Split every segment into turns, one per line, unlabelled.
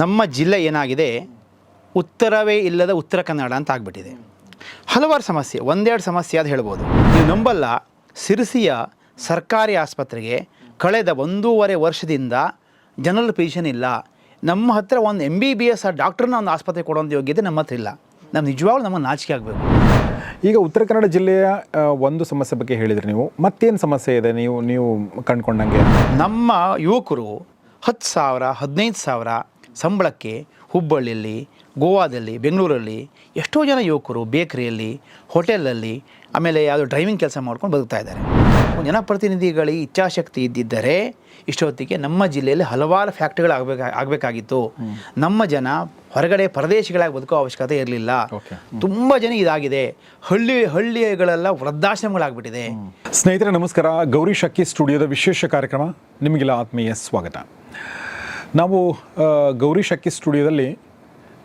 ನಮ್ಮ ಜಿಲ್ಲೆ ಏನಾಗಿದೆ? ಉತ್ತರವೇ ಇಲ್ಲದ ಉತ್ತರ ಕನ್ನಡ ಅಂತ ಆಗ್ಬಿಟ್ಟಿದೆ. ಹಲವಾರು ಸಮಸ್ಯೆ ಒಂದೆರಡು ಸಮಸ್ಯೆ ಅದು ಹೇಳ್ಬೋದು. ನೀವು ನಂಬಲ್ಲ ಸಿರಿಸಿಯ ಸರ್ಕಾರಿ ಆಸ್ಪತ್ರೆಗೆ ಕಳೆದ ಒಂದೂವರೆ ವರ್ಷದಿಂದ ಜನರಲ್ ಪೇಷನ್ ಇಲ್ಲ. ನಮ್ಮ ಹತ್ರ ಒಂದು ಎಂ ಬಿ ಬಿ ಎಸ್ ಡಾಕ್ಟ್ರನ್ನ ಒಂದು ಆಸ್ಪತ್ರೆ ಕೊಡೋಂಥ ಯೋಗ್ಯತೆ ನಮ್ಮ ಹತ್ರ ಇಲ್ಲ. ನಮ್ಮ ನಿಜವಾಗ್ಲೂ ನಮಗೆ ನಾಚಿಕೆ ಆಗಬೇಕು.
ಈಗ ಉತ್ತರ ಕನ್ನಡ ಜಿಲ್ಲೆಯ ಒಂದು ಸಮಸ್ಯೆ ಬಗ್ಗೆ ಹೇಳಿದ್ರಿ ನೀವು. ಮತ್ತೇನು ಸಮಸ್ಯೆ ಇದೆ ನೀವು ನೀವು ಕಂಡುಕೊಂಡಂಗೆ?
ನಮ್ಮ ಯುವಕರು ಹತ್ತು ಸಾವಿರ ಹದಿನೈದು ಸಾವಿರ ಸಂಬಳಕ್ಕೆ ಹುಬ್ಬಳ್ಳಿಯಲ್ಲಿ ಗೋವಾದಲ್ಲಿ ಬೆಂಗಳೂರಲ್ಲಿ ಎಷ್ಟೋ ಜನ ಯುವಕರು ಬೇಕರಿಯಲ್ಲಿ ಹೋಟೆಲಲ್ಲಿ ಆಮೇಲೆ ಯಾವುದೋ ಡ್ರೈವಿಂಗ್ ಕೆಲಸ ಮಾಡ್ಕೊಂಡು ಬದುಕ್ತಾ ಇದ್ದಾರೆ. ಜನಪ್ರತಿನಿಧಿಗಳಿಗೆ ಇಚ್ಛಾಶಕ್ತಿ ಇದ್ದಿದ್ದರೆ ಇಷ್ಟೊತ್ತಿಗೆ ನಮ್ಮ ಜಿಲ್ಲೆಯಲ್ಲಿ ಹಲವಾರು ಫ್ಯಾಕ್ಟ್ರಿಗಳು ಆಗಬೇಕು ಆಗಬೇಕಾಗಿತ್ತು. ನಮ್ಮ ಜನ ಹೊರಗಡೆ ಪ್ರದೇಶಗಳಾಗಿ ಬದುಕೋ ಅವಶ್ಯಕತೆ ಇರಲಿಲ್ಲ. ತುಂಬ ಜನ ಇದಾಗಿದೆ. ಹಳ್ಳಿ ಹಳ್ಳಿಗಳೆಲ್ಲ ವೃದ್ಧಾಶ್ರಮಗಳಾಗ್ಬಿಟ್ಟಿದೆ.
ಸ್ನೇಹಿತರೆ ನಮಸ್ಕಾರ. ಗೌರಿ ಶಕ್ಕಿ ಸ್ಟುಡಿಯೋದ ವಿಶೇಷ ಕಾರ್ಯಕ್ರಮ. ನಿಮಗೆಲ್ಲ ಆತ್ಮೀಯ ಸ್ವಾಗತ. ನಾವು ಗೌರಿ ಶಕ್ಕಿ ಸ್ಟುಡಿಯೋದಲ್ಲಿ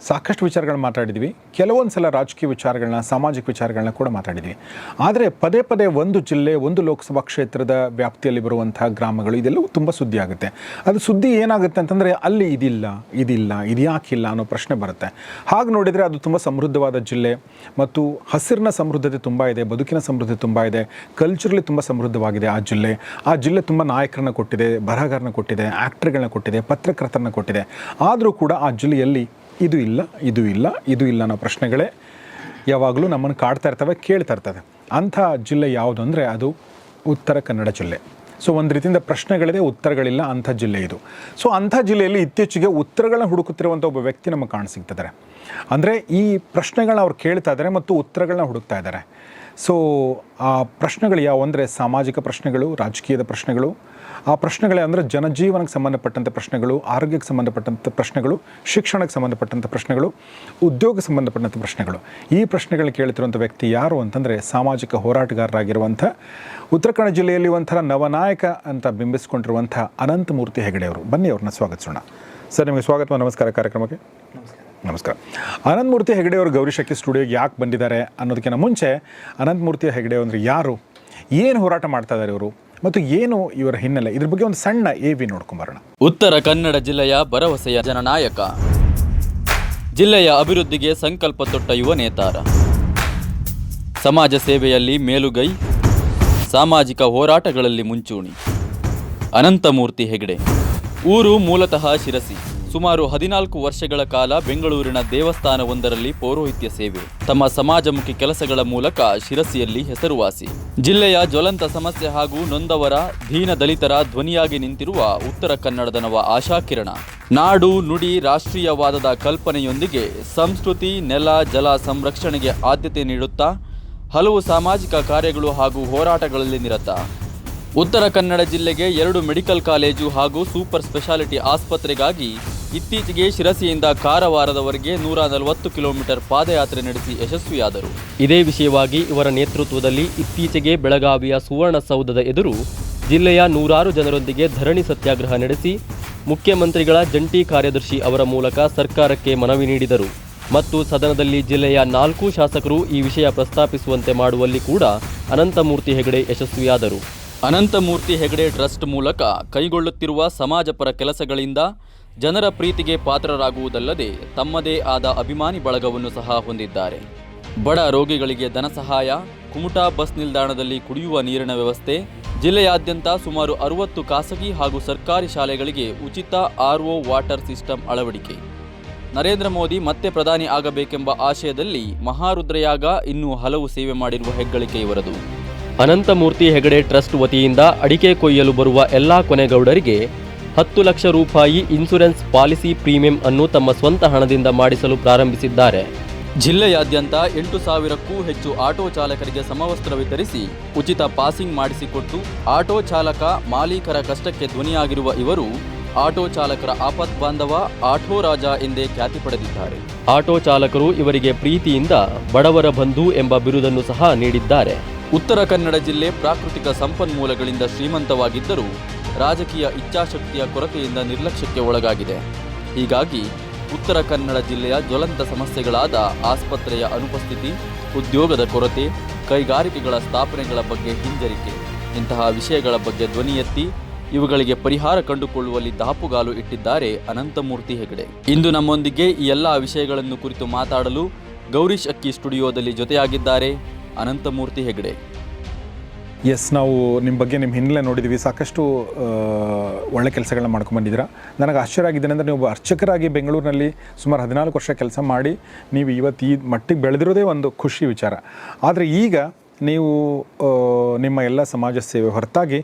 ಸಾಕಷ್ಟು ವಿಚಾರಗಳನ್ನ ಮಾತಾಡಿದ್ವಿ. ಕೆಲವೊಂದು ಸಲ ರಾಜಕೀಯ ವಿಚಾರಗಳನ್ನ, ಸಾಮಾಜಿಕ ವಿಚಾರಗಳನ್ನ ಕೂಡ ಮಾತಾಡಿದ್ವಿ. ಆದರೆ ಪದೇ ಪದೇ ಒಂದು ಜಿಲ್ಲೆ, ಒಂದು ಲೋಕಸಭಾ ಕ್ಷೇತ್ರದ ವ್ಯಾಪ್ತಿಯಲ್ಲಿ ಬರುವಂತಹ ಗ್ರಾಮಗಳು ಇದೆಲ್ಲವೂ ತುಂಬ ಸುದ್ದಿ ಆಗುತ್ತೆ. ಅದು ಸುದ್ದಿ ಏನಾಗುತ್ತೆ ಅಂತಂದರೆ ಅಲ್ಲಿ ಇದಿಲ್ಲ ಇದಿಲ್ಲ, ಇದು ಯಾಕಿಲ್ಲ ಅನ್ನೋ ಪ್ರಶ್ನೆ ಬರುತ್ತೆ. ಹಾಗೆ ನೋಡಿದರೆ ಅದು ತುಂಬ ಸಮೃದ್ಧವಾದ ಜಿಲ್ಲೆ ಮತ್ತು ಹಸಿರಿನ ಸಮೃದ್ಧತೆ ತುಂಬ ಇದೆ, ಬದುಕಿನ ಸಮೃದ್ಧತೆ ತುಂಬ ಇದೆ ಕಲ್ಚರಲಿ ತುಂಬ ಸಮೃದ್ಧವಾಗಿದೆ ಆ ಜಿಲ್ಲೆ. ಆ ಜಿಲ್ಲೆ ತುಂಬ ನಾಯಕರನ್ನ ಕೊಟ್ಟಿದೆ ಬರಹಗಾರನ ಕೊಟ್ಟಿದೆ ಆ್ಯಕ್ಟರ್ಗಳನ್ನ ಕೊಟ್ಟಿದೆ, ಪತ್ರಕರ್ತರನ್ನ ಕೊಟ್ಟಿದೆ. ಆದರೂ ಕೂಡ ಆ ಜಿಲ್ಲೆಯಲ್ಲಿ ಇದು ಇಲ್ಲ ಇದು ಇಲ್ಲ ಇದು ಇಲ್ಲ ಅನ್ನೋ ಪ್ರಶ್ನೆಗಳೇ ಯಾವಾಗಲೂ ನಮ್ಮನ್ನು ಕಾಡ್ತಾ ಇರ್ತವೆ, ಕೇಳ್ತಾ ಇರ್ತದೆ ಅಂಥ ಜಿಲ್ಲೆ ಯಾವುದು ಅಂದರೆ ಅದು ಉತ್ತರ ಕನ್ನಡ ಜಿಲ್ಲೆ. ಸೊ ಒಂದು ರೀತಿಯಿಂದ ಪ್ರಶ್ನೆಗಳಿದೆ, ಉತ್ತರಗಳಿಲ್ಲ, ಅಂಥ ಜಿಲ್ಲೆ ಇದು. ಸೊ ಅಂಥ ಜಿಲ್ಲೆಯಲ್ಲಿ ಇತ್ತೀಚೆಗೆ ಉತ್ತರಗಳನ್ನ ಹುಡುಕುತ್ತಿರುವಂಥ ಒಬ್ಬ ವ್ಯಕ್ತಿ ನಮಗೆ ಕಾಣಿಸಿಕ್ತಿದ್ದಾರೆ ಅಂದರೆ ಈ ಪ್ರಶ್ನೆಗಳನ್ನ ಅವ್ರು ಕೇಳ್ತಾ ಇದ್ದಾರೆ ಮತ್ತು ಉತ್ತರಗಳನ್ನ ಹುಡುಕ್ತಾ ಇದ್ದಾರೆ. ಸೊ ಆ ಪ್ರಶ್ನೆಗಳು ಯಾವುವು ಅಂದರೆ ಸಾಮಾಜಿಕ ಪ್ರಶ್ನೆಗಳು, ರಾಜಕೀಯದ ಪ್ರಶ್ನೆಗಳು ಆ ಪ್ರಶ್ನೆಗಳೇ ಅಂದರೆ ಜನಜೀವನಕ್ಕೆ ಸಂಬಂಧಪಟ್ಟಂಥ ಪ್ರಶ್ನೆಗಳು, ಆರೋಗ್ಯಕ್ಕೆ ಸಂಬಂಧಪಟ್ಟಂಥ ಪ್ರಶ್ನೆಗಳು, ಶಿಕ್ಷಣಕ್ಕೆ ಸಂಬಂಧಪಟ್ಟಂಥ ಪ್ರಶ್ನೆಗಳು, ಉದ್ಯೋಗಕ್ಕೆ ಸಂಬಂಧಪಟ್ಟಂಥ ಪ್ರಶ್ನೆಗಳು. ಈ ಪ್ರಶ್ನೆಗಳು ಕೇಳ್ತಿರುವಂಥ ವ್ಯಕ್ತಿ ಯಾರು ಅಂತಂದರೆ ಸಾಮಾಜಿಕ ಹೋರಾಟಗಾರರಾಗಿರುವಂಥ ಉತ್ತರ ಕನ್ನಡ ಜಿಲ್ಲೆಯಲ್ಲಿ ಒಂಥರ ನವನಾಯಕ ಅಂತ ಬಿಂಬಿಸಿಕೊಂಡಿರುವಂಥ ಅನಂತಮೂರ್ತಿ ಹೆಗಡೆ ಅವರು. ಬನ್ನಿ ಅವ್ರನ್ನ ಸ್ವಾಗತಿಸೋಣ. ಸರ್, ನಿಮಗೆ ಸ್ವಾಗತ, ನಮಸ್ಕಾರ ಕಾರ್ಯಕ್ರಮಕ್ಕೆ. ನಮಸ್ಕಾರ. ಅನಂತಮೂರ್ತಿ ಹೆಗಡೆ ಅವರು ಗೌರಿ ಶಕ್ತಿ ಸ್ಟುಡಿಯೋಗೆ ಯಾಕೆ ಬಂದಿದ್ದಾರೆ ಅನ್ನೋದಕ್ಕಿಂತ ಮುಂಚೆ ಅನಂತಮೂರ್ತಿ ಹೆಗಡೆ ಅಂದರೆ ಯಾರು? ಏನು ಹೋರಾಟ ಮಾಡ್ತಾ ಇದ್ದಾರೆ ಇವರು? ಮತ್ತು ಏನು ಇವರ ಹಿನ್ನೆಲೆ? ಇದ್ರ ಬಗ್ಗೆ ಒಂದು ಸಣ್ಣ ಎ ವಿ ನೋಡ್ಕೊಂಬರೋಣ
ಉತ್ತರ ಕನ್ನಡ ಜಿಲ್ಲೆಯ ಭರವಸೆಯ ಜನನಾಯಕ. ಜಿಲ್ಲೆಯ ಅಭಿವೃದ್ಧಿಗೆ ಸಂಕಲ್ಪ ತೊಟ್ಟ ಯುವ ನೇತಾರ. ಸಮಾಜ ಸೇವೆಯಲ್ಲಿ ಮೇಲುಗೈ, ಸಾಮಾಜಿಕ ಹೋರಾಟಗಳಲ್ಲಿ ಮುಂಚೂಣಿ. ಅನಂತಮೂರ್ತಿ ಹೆಗಡೆ. ಊರು ಮೂಲತಃ ಶಿರಸಿ. ಸುಮಾರು ಹದಿನಾಲ್ಕು ವರ್ಷಗಳ ಕಾಲ ಬೆಂಗಳೂರಿನ ದೇವಸ್ಥಾನವೊಂದರಲ್ಲಿ ಪೌರೋಹಿತ್ಯ ಸೇವೆ. ತಮ್ಮ ಸಮಾಜಮುಖಿ ಕೆಲಸಗಳ ಮೂಲಕ ಶಿರಸಿಯಲ್ಲಿ ಹೆಸರುವಾಸಿ. ಜಿಲ್ಲೆಯ ಜ್ವಲಂತ ಸಮಸ್ಯೆ ಹಾಗೂ ನೊಂದವರ, ದೀನ ದಲಿತರ ಧ್ವನಿಯಾಗಿ ನಿಂತಿರುವ ಉತ್ತರ ಕನ್ನಡದ ನವ ಆಶಾಕಿರಣ ನಾಡು, ನುಡಿ, ರಾಷ್ಟ್ರೀಯವಾದದ ಕಲ್ಪನೆಯೊಂದಿಗೆ ಸಂಸ್ಕೃತಿ, ನೆಲ, ಜಲ ಸಂರಕ್ಷಣೆಗೆ ಆದ್ಯತೆ ನೀಡುತ್ತಾ, ಹಲವು ಸಾಮಾಜಿಕ ಕಾರ್ಯಗಳು ಹಾಗೂ ಹೋರಾಟಗಳಲ್ಲಿ ನಿರತ. ಉತ್ತರ ಕನ್ನಡ ಜಿಲ್ಲೆಗೆ ಎರಡು ಮೆಡಿಕಲ್ ಕಾಲೇಜು ಹಾಗೂ ಸೂಪರ್ ಸ್ಪೆಷಾಲಿಟಿ ಆಸ್ಪತ್ರೆಗಾಗಿ ಇತ್ತೀಚೆಗೆ ಶಿರಸಿಯಿಂದ ಕಾರವಾರದವರೆಗೆ ನೂರ ನಲವತ್ತು ಕಿಲೋಮೀಟರ್ ಪಾದಯಾತ್ರೆ ನಡೆಸಿ ಯಶಸ್ವಿಯಾದರು. ಇದೇ ವಿಷಯವಾಗಿ ಇವರ ನೇತೃತ್ವದಲ್ಲಿ ಇತ್ತೀಚೆಗೆ ಬೆಳಗಾವಿಯ ಸುವರ್ಣಸೌಧದ ಎದುರು ಜಿಲ್ಲೆಯ ನೂರಾರು ಜನರೊಂದಿಗೆ ಧರಣಿ ಸತ್ಯಾಗ್ರಹ ನಡೆಸಿ ಮುಖ್ಯಮಂತ್ರಿಗಳ ಜಂಟಿ ಕಾರ್ಯದರ್ಶಿ ಅವರ ಮೂಲಕ ಸರ್ಕಾರಕ್ಕೆ ಮನವಿ ನೀಡಿದರು. ಮತ್ತು ಸದನದಲ್ಲಿ ಜಿಲ್ಲೆಯ ನಾಲ್ಕು ಶಾಸಕರು ಈ ವಿಷಯ ಪ್ರಸ್ತಾಪಿಸುವಂತೆ ಮಾಡುವಲ್ಲಿ ಕೂಡ ಅನಂತಮೂರ್ತಿ ಹೆಗಡೆ ಯಶಸ್ವಿಯಾದರು. ಅನಂತಮೂರ್ತಿ ಹೆಗಡೆ ಟ್ರಸ್ಟ್ ಮೂಲಕ ಕೈಗೊಳ್ಳುತ್ತಿರುವ ಸಮಾಜಪರ ಕೆಲಸಗಳಿಂದ ಜನರ ಪ್ರೀತಿಗೆ ಪಾತ್ರರಾಗುವುದಲ್ಲದೆ ತಮ್ಮದೇ ಆದ ಅಭಿಮಾನಿ ಬಳಗವನ್ನು ಸಹ ಹೊಂದಿದ್ದಾರೆ. ಬಡ ರೋಗಿಗಳಿಗೆ ಧನ ಸಹಾಯ, ಕುಮಟಾ ಬಸ್ ನಿಲ್ದಾಣದಲ್ಲಿ ಕುಡಿಯುವ ನೀರಿನ ವ್ಯವಸ್ಥೆ, ಜಿಲ್ಲೆಯಾದ್ಯಂತ ಸುಮಾರು ಅರವತ್ತು ಖಾಸಗಿ ಹಾಗೂ ಸರ್ಕಾರಿ ಶಾಲೆಗಳಿಗೆ ಉಚಿತ ಆರ್ಒ ವಾಟರ್ ಸಿಸ್ಟಮ್ ಅಳವಡಿಕೆ. ನರೇಂದ್ರ ಮೋದಿ ಮತ್ತೆ ಪ್ರಧಾನಿ ಆಗಬೇಕೆಂಬ ಆಶಯದಲ್ಲಿ ಮಹಾರುದ್ರಯಾಗ ಇನ್ನೂ ಹಲವು ಸೇವೆ ಮಾಡಿರುವ ಹೆಗ್ಗಳಿಕೆ ಇವರದು. ಅನಂತಮೂರ್ತಿ ಹೆಗಡೆ ಟ್ರಸ್ಟ್ ವತಿಯಿಂದ ಅಡಿಕೆ ಕೊಯ್ಯಲು ಬರುವ ಎಲ್ಲಾ ಕೊನೆಗೌಡರಿಗೆ ಹತ್ತು ಲಕ್ಷ ರೂಪಾಯಿ ಇನ್ಸೂರೆನ್ಸ್ ಪಾಲಿಸಿ ಪ್ರೀಮಿಯಂ ಅನ್ನು ತಮ್ಮ ಸ್ವಂತ ಹಣದಿಂದ ಮಾಡಿಸಲು ಪ್ರಾರಂಭಿಸಿದ್ದಾರೆ. ಜಿಲ್ಲೆಯಾದ್ಯಂತ ಎಂಟು ಸಾವಿರಕ್ಕೂ ಹೆಚ್ಚು ಆಟೋ ಚಾಲಕರಿಗೆ ಸಮವಸ್ತ್ರ ವಿತರಿಸಿ ಉಚಿತ ಪಾಸಿಂಗ್ ಮಾಡಿಸಿಕೊಟ್ಟು ಆಟೋ ಚಾಲಕ ಮಾಲೀಕರ ಕಷ್ಟಕ್ಕೆ ಧ್ವನಿಯಾಗಿರುವ ಇವರು ಆಟೋ ಚಾಲಕರ ಆಪತ್ ಬಾಂಧವ ಆಟೋ ರಾಜ ಎಂದೇ ಖ್ಯಾತಿ ಪಡೆದಿದ್ದಾರೆ. ಆಟೋ ಚಾಲಕರು ಇವರಿಗೆ ಪ್ರೀತಿಯಿಂದ ಬಡವರ ಬಂಧು ಎಂಬ ಬಿರುದನ್ನು ಸಹ ನೀಡಿದ್ದಾರೆ. ಉತ್ತರ ಕನ್ನಡ ಜಿಲ್ಲೆ ಪ್ರಾಕೃತಿಕ ಸಂಪನ್ಮೂಲಗಳಿಂದ ಶ್ರೀಮಂತವಾಗಿದ್ದರೂ ರಾಜಕೀಯ ಇಚ್ಛಾಶಕ್ತಿಯ ಕೊರತೆಯಿಂದ ನಿರ್ಲಕ್ಷ್ಯಕ್ಕೆ ಒಳಗಾಗಿದೆ. ಹೀಗಾಗಿ ಉತ್ತರ ಕನ್ನಡ ಜಿಲ್ಲೆಯ ಜ್ವಲಂತ ಸಮಸ್ಯೆಗಳಾದ ಆಸ್ಪತ್ರೆಯ ಅನುಪಸ್ಥಿತಿ, ಉದ್ಯೋಗದ ಕೊರತೆ, ಕೈಗಾರಿಕೆಗಳ ಸ್ಥಾಪನೆಗಳ ಬಗ್ಗೆ ಹಿಂಜರಿಕೆ, ಇಂತಹ ವಿಷಯಗಳ ಬಗ್ಗೆ ಧ್ವನಿ ಎತ್ತಿ ಇವುಗಳಿಗೆ ಪರಿಹಾರ ಕಂಡುಕೊಳ್ಳುವಲ್ಲಿ ದಾಪುಗಾಲು ಇಟ್ಟಿದ್ದಾರೆ ಅನಂತಮೂರ್ತಿ ಹೆಗಡೆ. ಇಂದು ನಮ್ಮೊಂದಿಗೆ ಈ ಎಲ್ಲ ವಿಷಯಗಳನ್ನು ಕುರಿತು ಮಾತಾಡಲು ಗೌರೀಶ್ ಅಕ್ಕಿ ಸ್ಟುಡಿಯೋದಲ್ಲಿ ಜೊತೆಯಾಗಿದ್ದಾರೆ ಅನಂತಮೂರ್ತಿ ಹೆಗಡೆ.
ಎಸ್ ನಾವು ನಿಮ್ಮ ಬಗ್ಗೆ ನಿಮ್ಮ ಹಿನ್ನೆಲೆ ನೋಡಿದ್ದೀವಿ ಸಾಕಷ್ಟು ಒಳ್ಳೆ ಕೆಲಸಗಳನ್ನ ಮಾಡ್ಕೊಂಡ್ಬಂದಿದ್ದೀರಾ ನನಗೆ ಆಶ್ಚರ್ಯ ಆಗಿದೆ ಅಂದರೆ ನೀವು ಅರ್ಚಕರಾಗಿ ಬೆಂಗಳೂರಿನಲ್ಲಿ ಸುಮಾರು ಹದಿನಾಲ್ಕು ವರ್ಷ ಕೆಲಸ ಮಾಡಿ ನೀವು ಇವತ್ತು ಈ ಮಟ್ಟಿಗೆ ಬೆಳೆದಿರೋದೇ ಒಂದು ಖುಷಿ ವಿಚಾರ. ಆದರೆ ಈಗ ನೀವು ನಿಮ್ಮ ಎಲ್ಲ ಸಮಾಜ ಸೇವೆ ಹೊರತಾಗಿ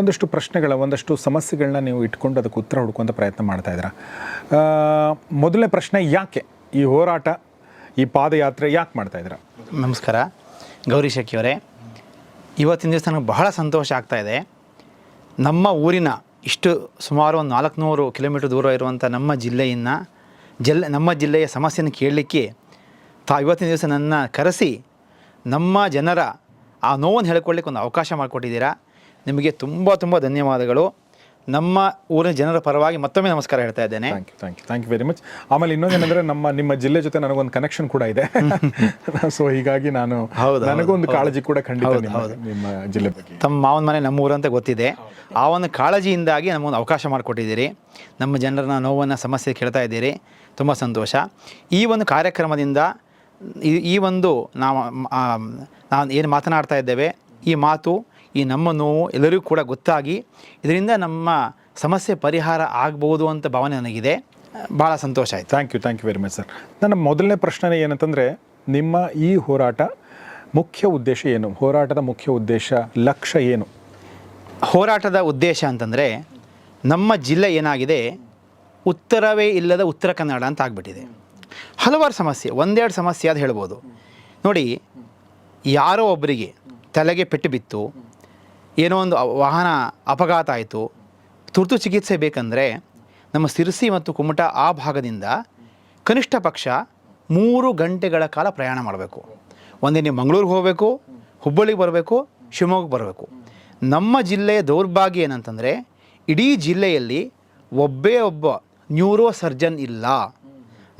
ಒಂದಷ್ಟು ಪ್ರಶ್ನೆಗಳ, ಒಂದಷ್ಟು ಸಮಸ್ಯೆಗಳನ್ನ ನೀವು ಇಟ್ಕೊಂಡು ಅದಕ್ಕೆ ಉತ್ತರ ಹುಡ್ಕೊಂತ ಪ್ರಯತ್ನ ಮಾಡ್ತಾ ಇದ್ದೀರಾ. ಮೊದಲನೇ ಪ್ರಶ್ನೆ ಯಾಕೆ ಈ ಹೋರಾಟ, ಈ ಪಾದಯಾತ್ರೆ ಯಾಕೆ ಮಾಡ್ತಾ ಇದ್ದೀರಾ?
ನಮಸ್ಕಾರ. ಗೌರಿ ಶೆಟ್ಟಿಯವರೇ ಇವತ್ತಿನ ದಿವಸ ನನಗೆ ಬಹಳ ಸಂತೋಷ ಆಗ್ತಾ ಇದೆ. ನಮ್ಮ ಊರಿನ ಇಷ್ಟು ಸುಮಾರು ಒಂದು ನಾಲ್ಕುನೂರು ಕಿಲೋಮೀಟರ್ ದೂರ ಇರುವಂಥ ನಮ್ಮ ಜಿಲ್ಲೆಯನ್ನು, ಜಿಲ್ಲೆ, ನಮ್ಮ ಜಿಲ್ಲೆಯ ಸಮಸ್ಯೆಯನ್ನು ಕೇಳಲಿಕ್ಕೆ ತಾ ಇವತ್ತಿನ ದಿವಸ ನನ್ನ ಕರೆಸಿ ನಮ್ಮ ಜನರ ಆ ನೋವನ್ನು ಹೇಳ್ಕೊಳ್ಳಿಕ್ಕೆ ಒಂದು ಅವಕಾಶ ಮಾಡಿಕೊಟ್ಟಿದ್ದೀರಾ. ನಿಮಗೆ ತುಂಬ ತುಂಬ ಧನ್ಯವಾದಗಳು. ನಮ್ಮ ಊರಿನ ಜನರ ಪರವಾಗಿ ಮತ್ತೊಮ್ಮೆ ನಮಸ್ಕಾರ ಹೇಳ್ತಾ ಇದ್ದೇನೆ.
Thank you thank you thank you very much ಆಮೇಲೆ ಇನ್ನೊಂದೇನೆಂದರೆ ನಮ್ಮ ನಿಮ್ಮ ಜಿಲ್ಲೆ ಜೊತೆ ನನಗೊಂದು ಕನೆಕ್ಷನ್ ಕೂಡ ಇದೆ. ಸೊ ಹೀಗಾಗಿ ನಾನು
ಹೌದು,
ನನಗೊಂದು. ಕಾಳಜಿ ಕೂಡ ಖಂಡಿತ ನಿಮ್ಮ. ನಿಮ್ಮ ಜಿಲ್ಲೆ ಬಗ್ಗೆ.
ತಮ್ಮ ಮಾವನ ಮನೆ ನಮ್ಮ ಊರಂತ ಗೊತ್ತಿದೆ. ಆ ಒಂದು ಕಾಳಜಿಯಿಂದಾಗಿ ನಮಗೊಂದು ಅವಕಾಶ ಮಾಡಿಕೊಟ್ಟಿದ್ದೀರಿ. ನಮ್ಮ ಜನರನ್ನ ನೋವನ್ನು ಸಮಸ್ಯೆ ಕೇಳ್ತಾ ಇದ್ದೀರಿ. ತುಂಬ ಸಂತೋಷ. ಈ ಒಂದು ಕಾರ್ಯಕ್ರಮದಿಂದ ಈ ಈ ಒಂದು ನಾವು ನಾವು ಏನು ಮಾತನಾಡ್ತಾ ಇದ್ದೇವೆ ಈ ಮಾತು ಈ ನಮ್ಮ ನೋವು ಎಲ್ಲರಿಗೂ ಕೂಡ ಗೊತ್ತಾಗಿ ಇದರಿಂದ ನಮ್ಮ ಸಮಸ್ಯೆ ಪರಿಹಾರ ಆಗ್ಬೋದು ಅಂತ ಭಾವನೆ ನನಗಿದೆ. ಭಾಳ ಸಂತೋಷ ಆಯಿತು.
Thank you thank you very much sir ನನ್ನ ಮೊದಲನೇ ಪ್ರಶ್ನೆ ಏನಂತಂದರೆ ನಿಮ್ಮ ಈ ಹೋರಾಟ ಮುಖ್ಯ ಉದ್ದೇಶ ಏನು? ಹೋರಾಟದ ಮುಖ್ಯ ಉದ್ದೇಶ ಲಕ್ಷ್ಯ ಏನು?
ಹೋರಾಟದ ಉದ್ದೇಶ ಅಂತಂದರೆ ನಮ್ಮ ಜಿಲ್ಲೆ ಏನಾಗಿದೆ? ಉತ್ತರವೇ ಇಲ್ಲದ ಉತ್ತರ ಕನ್ನಡ ಅಂತ ಆಗ್ಬಿಟ್ಟಿದೆ. ಹಲವಾರು ಸಮಸ್ಯೆ ಒಂದೆರಡು ಸಮಸ್ಯೆ ಅದು ಹೇಳ್ಬೋದು. ನೋಡಿ ಯಾರೋ ಒಬ್ಬರಿಗೆ ತಲೆಗೆ ಪೆಟ್ಟು ಬಿತ್ತು ಏನೋ ಒಂದು ವಾಹನ ಅಪಘಾತ ಆಯಿತು. ತುರ್ತು ಚಿಕಿತ್ಸೆ ಬೇಕಂದರೆ ನಮ್ಮ ಸಿರಸಿ ಮತ್ತು ಕುಮಟ ಆ ಭಾಗದಿಂದ ಕನಿಷ್ಠ ಪಕ್ಷ ಮೂರು ಗಂಟೆಗಳ ಕಾಲ ಪ್ರಯಾಣ ಮಾಡಬೇಕು. ಒಂದೇ ನೀವು ಮಂಗಳೂರಿಗೆ ಹೋಗಬೇಕು, ಹುಬ್ಬಳ್ಳಿಗೆ ಬರಬೇಕು ಶಿವಮೊಗ್ಗಕ್ಕೆ ಬರಬೇಕು. ನಮ್ಮ ಜಿಲ್ಲೆಯ ದೌರ್ಭಾಗ್ಯ ಏನಂತಂದರೆ ಇಡೀ ಜಿಲ್ಲೆಯಲ್ಲಿ ಒಬ್ಬೇ ಒಬ್ಬ ನ್ಯೂರೋ ಸರ್ಜನ್ ಇಲ್ಲ.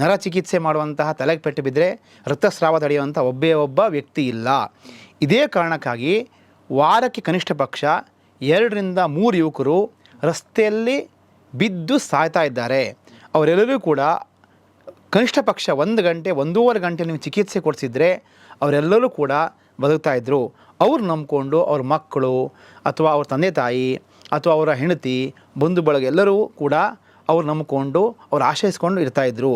ನರ ಚಿಕಿತ್ಸೆ ಮಾಡುವಂತಹ ತಲೆಗೆ ಪೆಟ್ಟು ಬಿದ್ದರೆ ರಕ್ತಸ್ರಾವ ತಡೆಯುವಂಥ ಒಬ್ಬೇ ಒಬ್ಬ ವ್ಯಕ್ತಿ ಇಲ್ಲ. ಇದೇ ಕಾರಣಕ್ಕಾಗಿ ವಾರಕ್ಕೆ ಕನಿಷ್ಠ ಪಕ್ಷ ಎರಡರಿಂದ ಮೂರು ಯುವಕರು ರಸ್ತೆಯಲ್ಲಿ ಬಿದ್ದು ಸಾಯ್ತಾ ಇದ್ದಾರೆ. ಅವರೆಲ್ಲರೂ ಕೂಡ ಕನಿಷ್ಠ ಪಕ್ಷ ಒಂದು ಗಂಟೆ, ಒಂದೂವರೆ ಗಂಟೆ ನೀವು ಚಿಕಿತ್ಸೆ ಕೊಡಿಸಿದರೆ ಅವರೆಲ್ಲರೂ ಕೂಡ ಬದುಕ್ತಾ ಇದ್ದರು ಅವ್ರು ನಂಬಿಕೊಂಡು ಅವ್ರ ಮಕ್ಕಳು ಅಥವಾ ಅವ್ರ ತಂದೆ ತಾಯಿ ಅಥವಾ ಅವರ ಹೆಂಡತಿ, ಬಂಧು ಬಳಗ ಎಲ್ಲರೂ ಕೂಡ ಅವ್ರು ನಂಬಿಕೊಂಡು ಅವ್ರು ಆಶ್ರಯಿಸ್ಕೊಂಡು ಇರ್ತಾ ಇದ್ರು.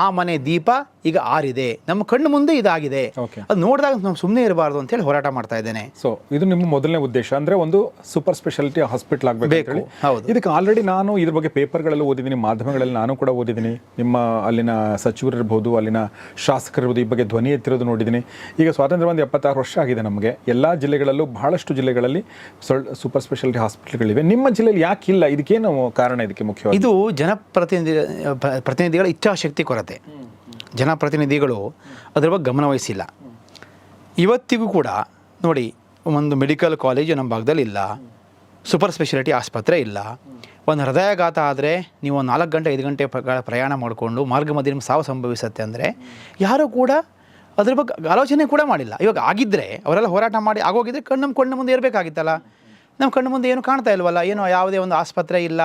ಆ ಮನೆ ದೀಪ ಈಗ ಆರಿದೆ. ನಮ್ಮ ಕಣ್ಣು ಮುಂದೆ ಇದಾಗಿದೆ. ಅದು ನೋಡಿದಾಗ ನಾವು ಸುಮ್ಮನೆ ಇರಬಾರ್ದು ಅಂತೇಳಿ ಹೋರಾಟ ಮಾಡ್ತಾ ಇದ್ದೇನೆ.
ಸೊ ಇದು ನಿಮ್ಮ ಮೊದಲನೇ ಉದ್ದೇಶ. ಅಂದ್ರೆ ಒಂದು ಸೂಪರ್ ಸ್ಪೆಷಾಲಿಟಿ ಹಾಸ್ಪಿಟಲ್ ಆಗಬೇಕು
ಬೇಕು, ಹೌದು.
ಇದಕ್ಕೆ ಆಲ್ರೆಡಿ ನಾನು ಇದ್ರ ಬಗ್ಗೆ ಪೇಪರ್ಗಳಲ್ಲಿ ಓದಿದ್ದೀನಿ ಮಾಧ್ಯಮಗಳಲ್ಲಿ ನಾನು ಕೂಡ ಓದಿದ್ದೀನಿ. ನಿಮ್ಮ ಅಲ್ಲಿನ ಸಚಿವರಿರ್ಬೋದು ಅಲ್ಲಿನ ಶಾಸಕರಿರ್ಬೋದು ಈ ಬಗ್ಗೆ ಧ್ವನಿ ಎತ್ತಿರೋದು ನೋಡಿದ್ದೀನಿ. ಈಗ ಸ್ವಾತಂತ್ರ್ಯ ಒಂದು ಎಪ್ಪತ್ತಾರು ವರ್ಷ ಆಗಿದೆ ನಮಗೆ. ಎಲ್ಲ ಜಿಲ್ಲೆಗಳಲ್ಲೂ ಬಹಳಷ್ಟು ಜಿಲ್ಲೆಗಳಲ್ಲಿ ಸೂಪರ್ ಸ್ಪೆಷಾಲಿಟಿ ಹಾಸ್ಪಿಟಲ್ಗಳಿವೆ ನಿಮ್ಮ ಜಿಲ್ಲೆಯಲ್ಲಿ ಯಾಕೆ ಇಲ್ಲ ಇದಕ್ಕೇನು ಕಾರಣ ಇದಕ್ಕೆ ಮುಖ್ಯವಾಗಿ?
ಇದು ಜನಪ್ರತಿನಿಧಿ ಪ್ರತಿನಿಧಿಗಳ ಇಚ್ಛಾಶಕ್ತಿ ಕೊರತೆ. ಜನಪ್ರತಿನಿಧಿಗಳು ಅದರ ಬಗ್ಗೆ ಗಮನವಹಿಸಿಲ್ಲ ಇವತ್ತಿಗೂ ಕೂಡ ನೋಡಿ, ಒಂದು ಮೆಡಿಕಲ್ ಕಾಲೇಜು ನಮ್ಮ ಭಾಗದಲ್ಲಿ ಇಲ್ಲ. ಸೂಪರ್ ಸ್ಪೆಷಾಲಿಟಿ ಆಸ್ಪತ್ರೆ ಇಲ್ಲ. ಒಂದು ಹೃದಯಾಘಾತ ಆದರೆ ನೀವು ಒಂದು ನಾಲ್ಕು ಗಂಟೆ, ಐದು ಗಂಟೆ ಪ್ರ- ಪ್ರಯಾಣ ಮಾಡಿಕೊಂಡು ಮಾರ್ಗ ಮಧ್ಯೆ ಸಾವು ಸಂಭವಿಸುತ್ತೆ ಅಂದರೆ ಯಾರೂ ಕೂಡ ಅದ್ರ ಬಗ್ಗೆ ಆಲೋಚನೆ ಕೂಡ ಮಾಡಿಲ್ಲ. ಇವಾಗ ಆಗಿದ್ದರೆ ಅವರೆಲ್ಲ ಹೋರಾಟ ಮಾಡಿ ಆಗೋಗಿದ್ರೆ ಕಣ್ಣು ನಮ್ಮ ಕಣ್ಣು ಮುಂದೆ ಇರಬೇಕಾಗಿತ್ತಲ್ಲ. ನಮ್ಮ ಕಣ್ಣು ಮುಂದೆ ಏನು ಕಾಣ್ತಾ ಇಲ್ವಲ್ಲ? ಏನೋ ಯಾವುದೇ ಒಂದು ಆಸ್ಪತ್ರೆ ಇಲ್ಲ.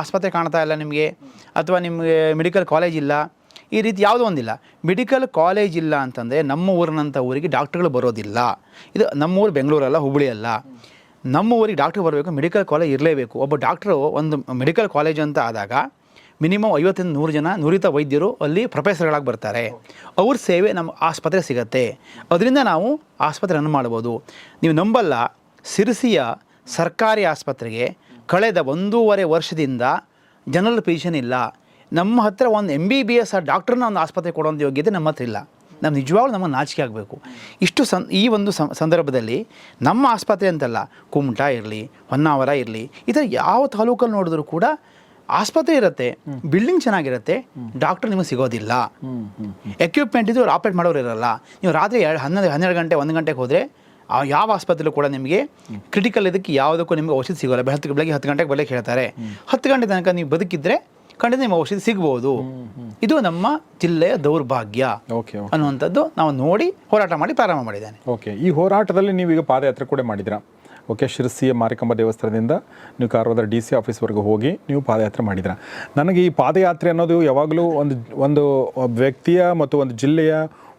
ಆಸ್ಪತ್ರೆ ಕಾಣ್ತಾ ಇಲ್ಲ ನಿಮಗೆ, ಅಥವಾ ನಿಮಗೆ ಮೆಡಿಕಲ್ ಕಾಲೇಜ್ ಇಲ್ಲ. ಈ ರೀತಿ ಯಾವುದೋ ಒಂದಿಲ್ಲ. ಮೆಡಿಕಲ್ ಕಾಲೇಜ್ ಇಲ್ಲ ಅಂತಂದರೆ ನಮ್ಮ ಊರಿನಂಥ ಊರಿಗೆ ಡಾಕ್ಟ್ರುಗಳು ಬರೋದಿಲ್ಲ. ಇದು ನಮ್ಮ ಊರು ಬೆಂಗಳೂರಲ್ಲ ಹುಬ್ಬಳ್ಳಿ ಅಲ್ಲ. ನಮ್ಮ ಊರಿಗೆ ಡಾಕ್ಟ್ರು ಬರಬೇಕು ಮೆಡಿಕಲ್ ಕಾಲೇಜ್ ಇರಲೇಬೇಕು. ಒಬ್ಬ ಡಾಕ್ಟ್ರು ಒಂದು ಮೆಡಿಕಲ್ ಕಾಲೇಜ್ ಅಂತ ಆದಾಗ ಮಿನಿಮಮ್ ಐವತ್ತರಿಂದ ನೂರು ಜನ ನುರಿತ ವೈದ್ಯರು ಅಲ್ಲಿ ಪ್ರೊಫೆಸರ್ಗಳಾಗಿ ಬರ್ತಾರೆ. ಅವ್ರ ಸೇವೆ ನಮ್ಮ ಆಸ್ಪತ್ರೆ ಸಿಗತ್ತೆ. ಅದರಿಂದ ನಾವು ಆಸ್ಪತ್ರೆ ರನ್ ಮಾಡ್ಬೋದು. ನೀವು ನಂಬಲ್ಲ, ಸಿರಸಿಯ ಸರ್ಕಾರಿ ಆಸ್ಪತ್ರೆಗೆ ಕಳೆದ ಒಂದೂವರೆ ವರ್ಷದಿಂದ ಜನರಲ್ ಫಿಸಿಷನ್ ಇಲ್ಲ. ನಮ್ಮ ಹತ್ರ ಒಂದು ಎಂ ಬಿ ಬಿ ಎಸ್ ಡಾಕ್ಟ್ರನ್ನ ಒಂದು ಆಸ್ಪತ್ರೆ ಕೊಡೋದು ಯೋಗ್ಯತೆ ನಮ್ಮ ಹತ್ರ ಇಲ್ಲ. ನಮ್ಮ ನಿಜವಾಗ್ಲೂ ನಮಗೆ ನಾಚಿಕೆ ಆಗಬೇಕು. ಇಷ್ಟು ಸನ್ ಈ ಒಂದು ಸಂ- ಸಂದರ್ಭದಲ್ಲಿ ನಮ್ಮ ಆಸ್ಪತ್ರೆ ಅಂತಲ್ಲ ಕುಮಟಾ ಇರಲಿ ಹೊನ್ನಾವರ ಇರಲಿ ಈ ಥರ ಯಾವ ತಾಲೂಕಲ್ಲಿ ನೋಡಿದ್ರು ಕೂಡ ಆಸ್ಪತ್ರೆ ಇರುತ್ತೆ ಬಿಲ್ಡಿಂಗ್ ಚೆನ್ನಾಗಿರುತ್ತೆ ಡಾಕ್ಟರ್ ನಿಮಗೆ ಸಿಗೋದಿಲ್ಲ. ಎಕ್ವಿಪ್ಮೆಂಟ್ ಇದು ಆಪ್ರೇಟ್ ಮಾಡೋರು ಇರಲ್ಲ. ನೀವು ರಾತ್ರಿ ಎರಡು ಹನ್ನೊಂದು ಹನ್ನೆರಡು ಗಂಟೆ ಒಂದು ಗಂಟೆಗೆ ಹೋದರೆ ಆ ಯಾವ ಆಸ್ಪತ್ರೆಯಲ್ಲೂ ಕೂಡ ನಿಮಗೆ ಕ್ರಿಟಿಕಲ್ ಇದಕ್ಕೆ ಯಾವುದಕ್ಕೂ ನಿಮಗೆ ಔಷಧಿ ಸಿಗೋಲ್ಲ. ಬೆಳಗ್ಗೆ ಹತ್ತು ಬೆಳಗ್ಗೆ ಹತ್ತು ಗಂಟೆಗೆ ಬೆಳಗ್ಗೆ ಹೇಳ್ತಾರೆ ಹತ್ತು ಗಂಟೆ ತನಕ ನೀವು ಬದುಕಿದ್ರೆ ಖಂಡಿತ ನಿಮ್ಮ ಔಷಧಿ ಸಿಗ್ಬೋದು. ಇದು ನಮ್ಮ ಜಿಲ್ಲೆಯ ದೌರ್ಭಾಗ್ಯ
ಓಕೆ
ಅನ್ನುವಂಥದ್ದು ನಾವು ನೋಡಿ ಹೋರಾಟ ಮಾಡಿ ಪ್ರಾರಂಭ ಮಾಡಿದ್ದೇನೆ.
ಓಕೆ ಈ ಹೋರಾಟದಲ್ಲಿ ನೀವು ಈಗ ಪಾದಯಾತ್ರೆ ಕೂಡ ಮಾಡಿದಿರಾ ಓಕೆ ಶಿರಸಿಯ ಮಾರಿಕಂಬ ದೇವಸ್ಥಾನದಿಂದ ನೀವು ಕಾರವಾರ ಡಿ ಸಿ ಆಫೀಸ್ವರೆಗೂ ಹೋಗಿ ನೀವು ಪಾದಯಾತ್ರೆ ಮಾಡಿದ್ರ ನನಗೆ ಈ ಪಾದಯಾತ್ರೆ ಅನ್ನೋದು ಯಾವಾಗಲೂ ಒಂದು ಒಂದು ವ್ಯಕ್ತಿಯ ಮತ್ತು ಒಂದು ಜಿಲ್ಲೆಯ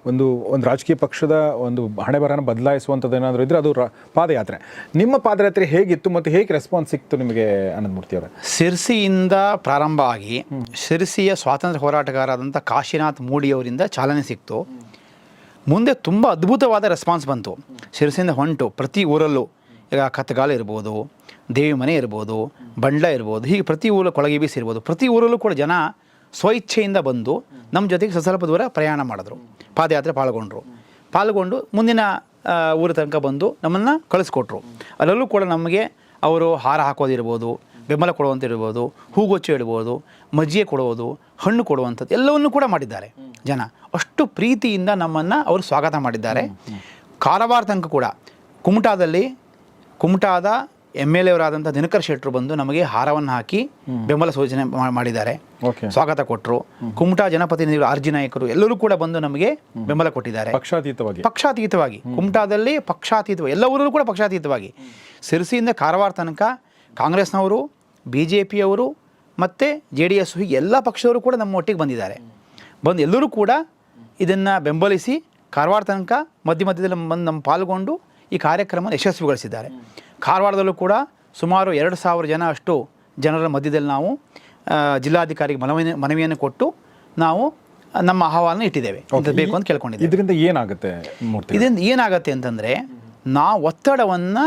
ಒಂದು ಒಂದು ರಾಜಕೀಯ ಪಕ್ಷದ ಒಂದು ಹಣೆ ಬರಹನ ಬದಲಾಯಿಸುವಂಥದ್ದು ಏನಾದರೂ ಇದ್ದರೆ ಅದು ಪಾದಯಾತ್ರೆ. ನಿಮ್ಮ ಪಾದಯಾತ್ರೆ ಹೇಗಿತ್ತು ಮತ್ತು ಹೇಗೆ ರೆಸ್ಪಾನ್ಸ್ ಸಿಕ್ತು ನಿಮಗೆ ಆನಂದಮೂರ್ತಿ ಅವರ?
ಸಿರ್ಸಿಯಿಂದ ಪ್ರಾರಂಭ ಆಗಿ ಸಿರ್ಸಿಯ ಸ್ವಾತಂತ್ರ್ಯ ಹೋರಾಟಗಾರರಾದಂಥ ಕಾಶಿನಾಥ್ ಮೂಡಿಯವರಿಂದ ಚಾಲನೆ ಸಿಕ್ತು. ಮುಂದೆ ತುಂಬ ಅದ್ಭುತವಾದ ರೆಸ್ಪಾನ್ಸ್ ಬಂತು. ಶಿರಸಿಯಿಂದ ಹೊಂಟು. ಪ್ರತಿ ಊರಲ್ಲೂ ಈಗ ಕತ್ಗಾಲ ಇರ್ಬೋದು ದೇವಿ ಮನೆ ಇರ್ಬೋದು, ಬಂಡ್ಲ ಇರ್ಬೋದು, ಹೀಗೆ ಪ್ರತಿ ಊರು ಕೊಳಗೆ ಬೀಸಿ ಇರ್ಬೋದು. ಪ್ರತಿ ಊರಲ್ಲೂ ಕೂಡ ಜನ ಸ್ವಇಚ್ಛೆಯಿಂದ ಬಂದು ನಮ್ಮ ಜೊತೆಗೆ ಸ್ವಲ್ಪ ದೂರ ಪ್ರಯಾಣ ಮಾಡಿದ್ರು. ಪಾದಯಾತ್ರೆ ಪಾಲ್ಗೊಂಡ್ರು. ಪಾಲ್ಗೊಂಡು ಮುಂದಿನ ಊರ ತನಕ ಬಂದು ನಮ್ಮನ್ನು ಕಳಿಸ್ಕೊಟ್ರು. ಅಲ್ಲಲ್ಲೂ ಕೂಡ ನಮಗೆ ಅವರು ಹಾರ ಹಾಕೋದಿರ್ಬೋದು ಬೆಂಬಲ ಕೊಡುವಂತಿರ್ಬೋದು ಹೂಗೊಚ್ಚು ಇಡ್ಬೋದು ಮಜ್ಜಿಗೆ ಕೊಡುವುದು ಹಣ್ಣು ಕೊಡುವಂಥದ್ದು ಎಲ್ಲವನ್ನೂ ಕೂಡ ಮಾಡಿದ್ದಾರೆ ಜನ. ಅಷ್ಟು ಪ್ರೀತಿಯಿಂದ ನಮ್ಮನ್ನು ಅವರು ಸ್ವಾಗತ ಮಾಡಿದ್ದಾರೆ. ಕಾರವಾರ ತನಕ ಕೂಡ ಕುಮಟಾದಲ್ಲಿ ಕುಮಟಾದ ಎಂ ಎಲ್ ಎವರಾದಂಥ ದಿನಕರ್ ಶೆಟ್ಟರು ಬಂದು ನಮಗೆ ಹಾರವನ್ನು ಹಾಕಿ ಬೆಂಬಲ ಸೂಚನೆ ಮಾಡಿದ್ದಾರೆ.
ಓಕೆ.
ಸ್ವಾಗತ ಕೊಟ್ಟರು ಕುಮಟಾ ಜನಪ್ರತಿನಿಧಿಗಳು ಆರ್ಜಿ ನಾಯಕರು ಎಲ್ಲರೂ ಕೂಡ ಬಂದು ನಮಗೆ ಬೆಂಬಲ ಕೊಟ್ಟಿದ್ದಾರೆ.
ಪಕ್ಷಾತೀತವಾಗಿ.
ಪಕ್ಷಾತೀತವಾಗಿ. ಕುಮಟಾದಲ್ಲಿ ಪಕ್ಷಾತೀತವಾಗಿ. ಎಲ್ಲ ಊರಲ್ಲೂ ಕೂಡ ಪಕ್ಷಾತೀತವಾಗಿ. ಸಿರಸಿಯಿಂದ ಕಾರವಾರ ತನಕ ಕಾಂಗ್ರೆಸ್ನವರು ಬಿ ಜೆ ಪಿಯವರು ಮತ್ತು ಜೆ ಡಿ ಎಸ್ ಹೀಗೆ ಎಲ್ಲ ಪಕ್ಷದವರು ಕೂಡ ನಮ್ಮ ಒಟ್ಟಿಗೆ ಬಂದಿದ್ದಾರೆ. ಬಂದು ಎಲ್ಲರೂ ಕೂಡ ಇದನ್ನು ಬೆಂಬಲಿಸಿ ಕಾರವಾರ ತನಕ ಮಧ್ಯ ಮಧ್ಯದಲ್ಲಿ ಬಂದು ನಮ್ಮ ಪಾಲ್ಗೊಂಡು ಈ ಕಾರ್ಯಕ್ರಮ ಯಶಸ್ವಿಗೊಳಿಸಿದ್ದಾರೆ. ಕಾರವಾರದಲ್ಲೂ ಕೂಡ ಸುಮಾರು ಎರಡು ಸಾವಿರ ಜನ ಅಷ್ಟು ಜನರ ಮಧ್ಯದಲ್ಲಿ ನಾವು ಜಿಲ್ಲಾಧಿಕಾರಿಗೆ ಮನವಿ ಮನವಿಯನ್ನು ಕೊಟ್ಟು ನಾವು ನಮ್ಮ ಅಹವಾಲನ್ನು ಇಟ್ಟಿದ್ದೇವೆ. ಬೇಕು ಅಂತ ಕೇಳ್ಕೊಂಡಿದ್ದೀವಿ.
ಇದರಿಂದ ಏನಾಗುತ್ತೆ
ಇದರಿಂದ ಏನಾಗುತ್ತೆ ಅಂತಂದರೆ ನಾವು ಒತ್ತಡವನ್ನು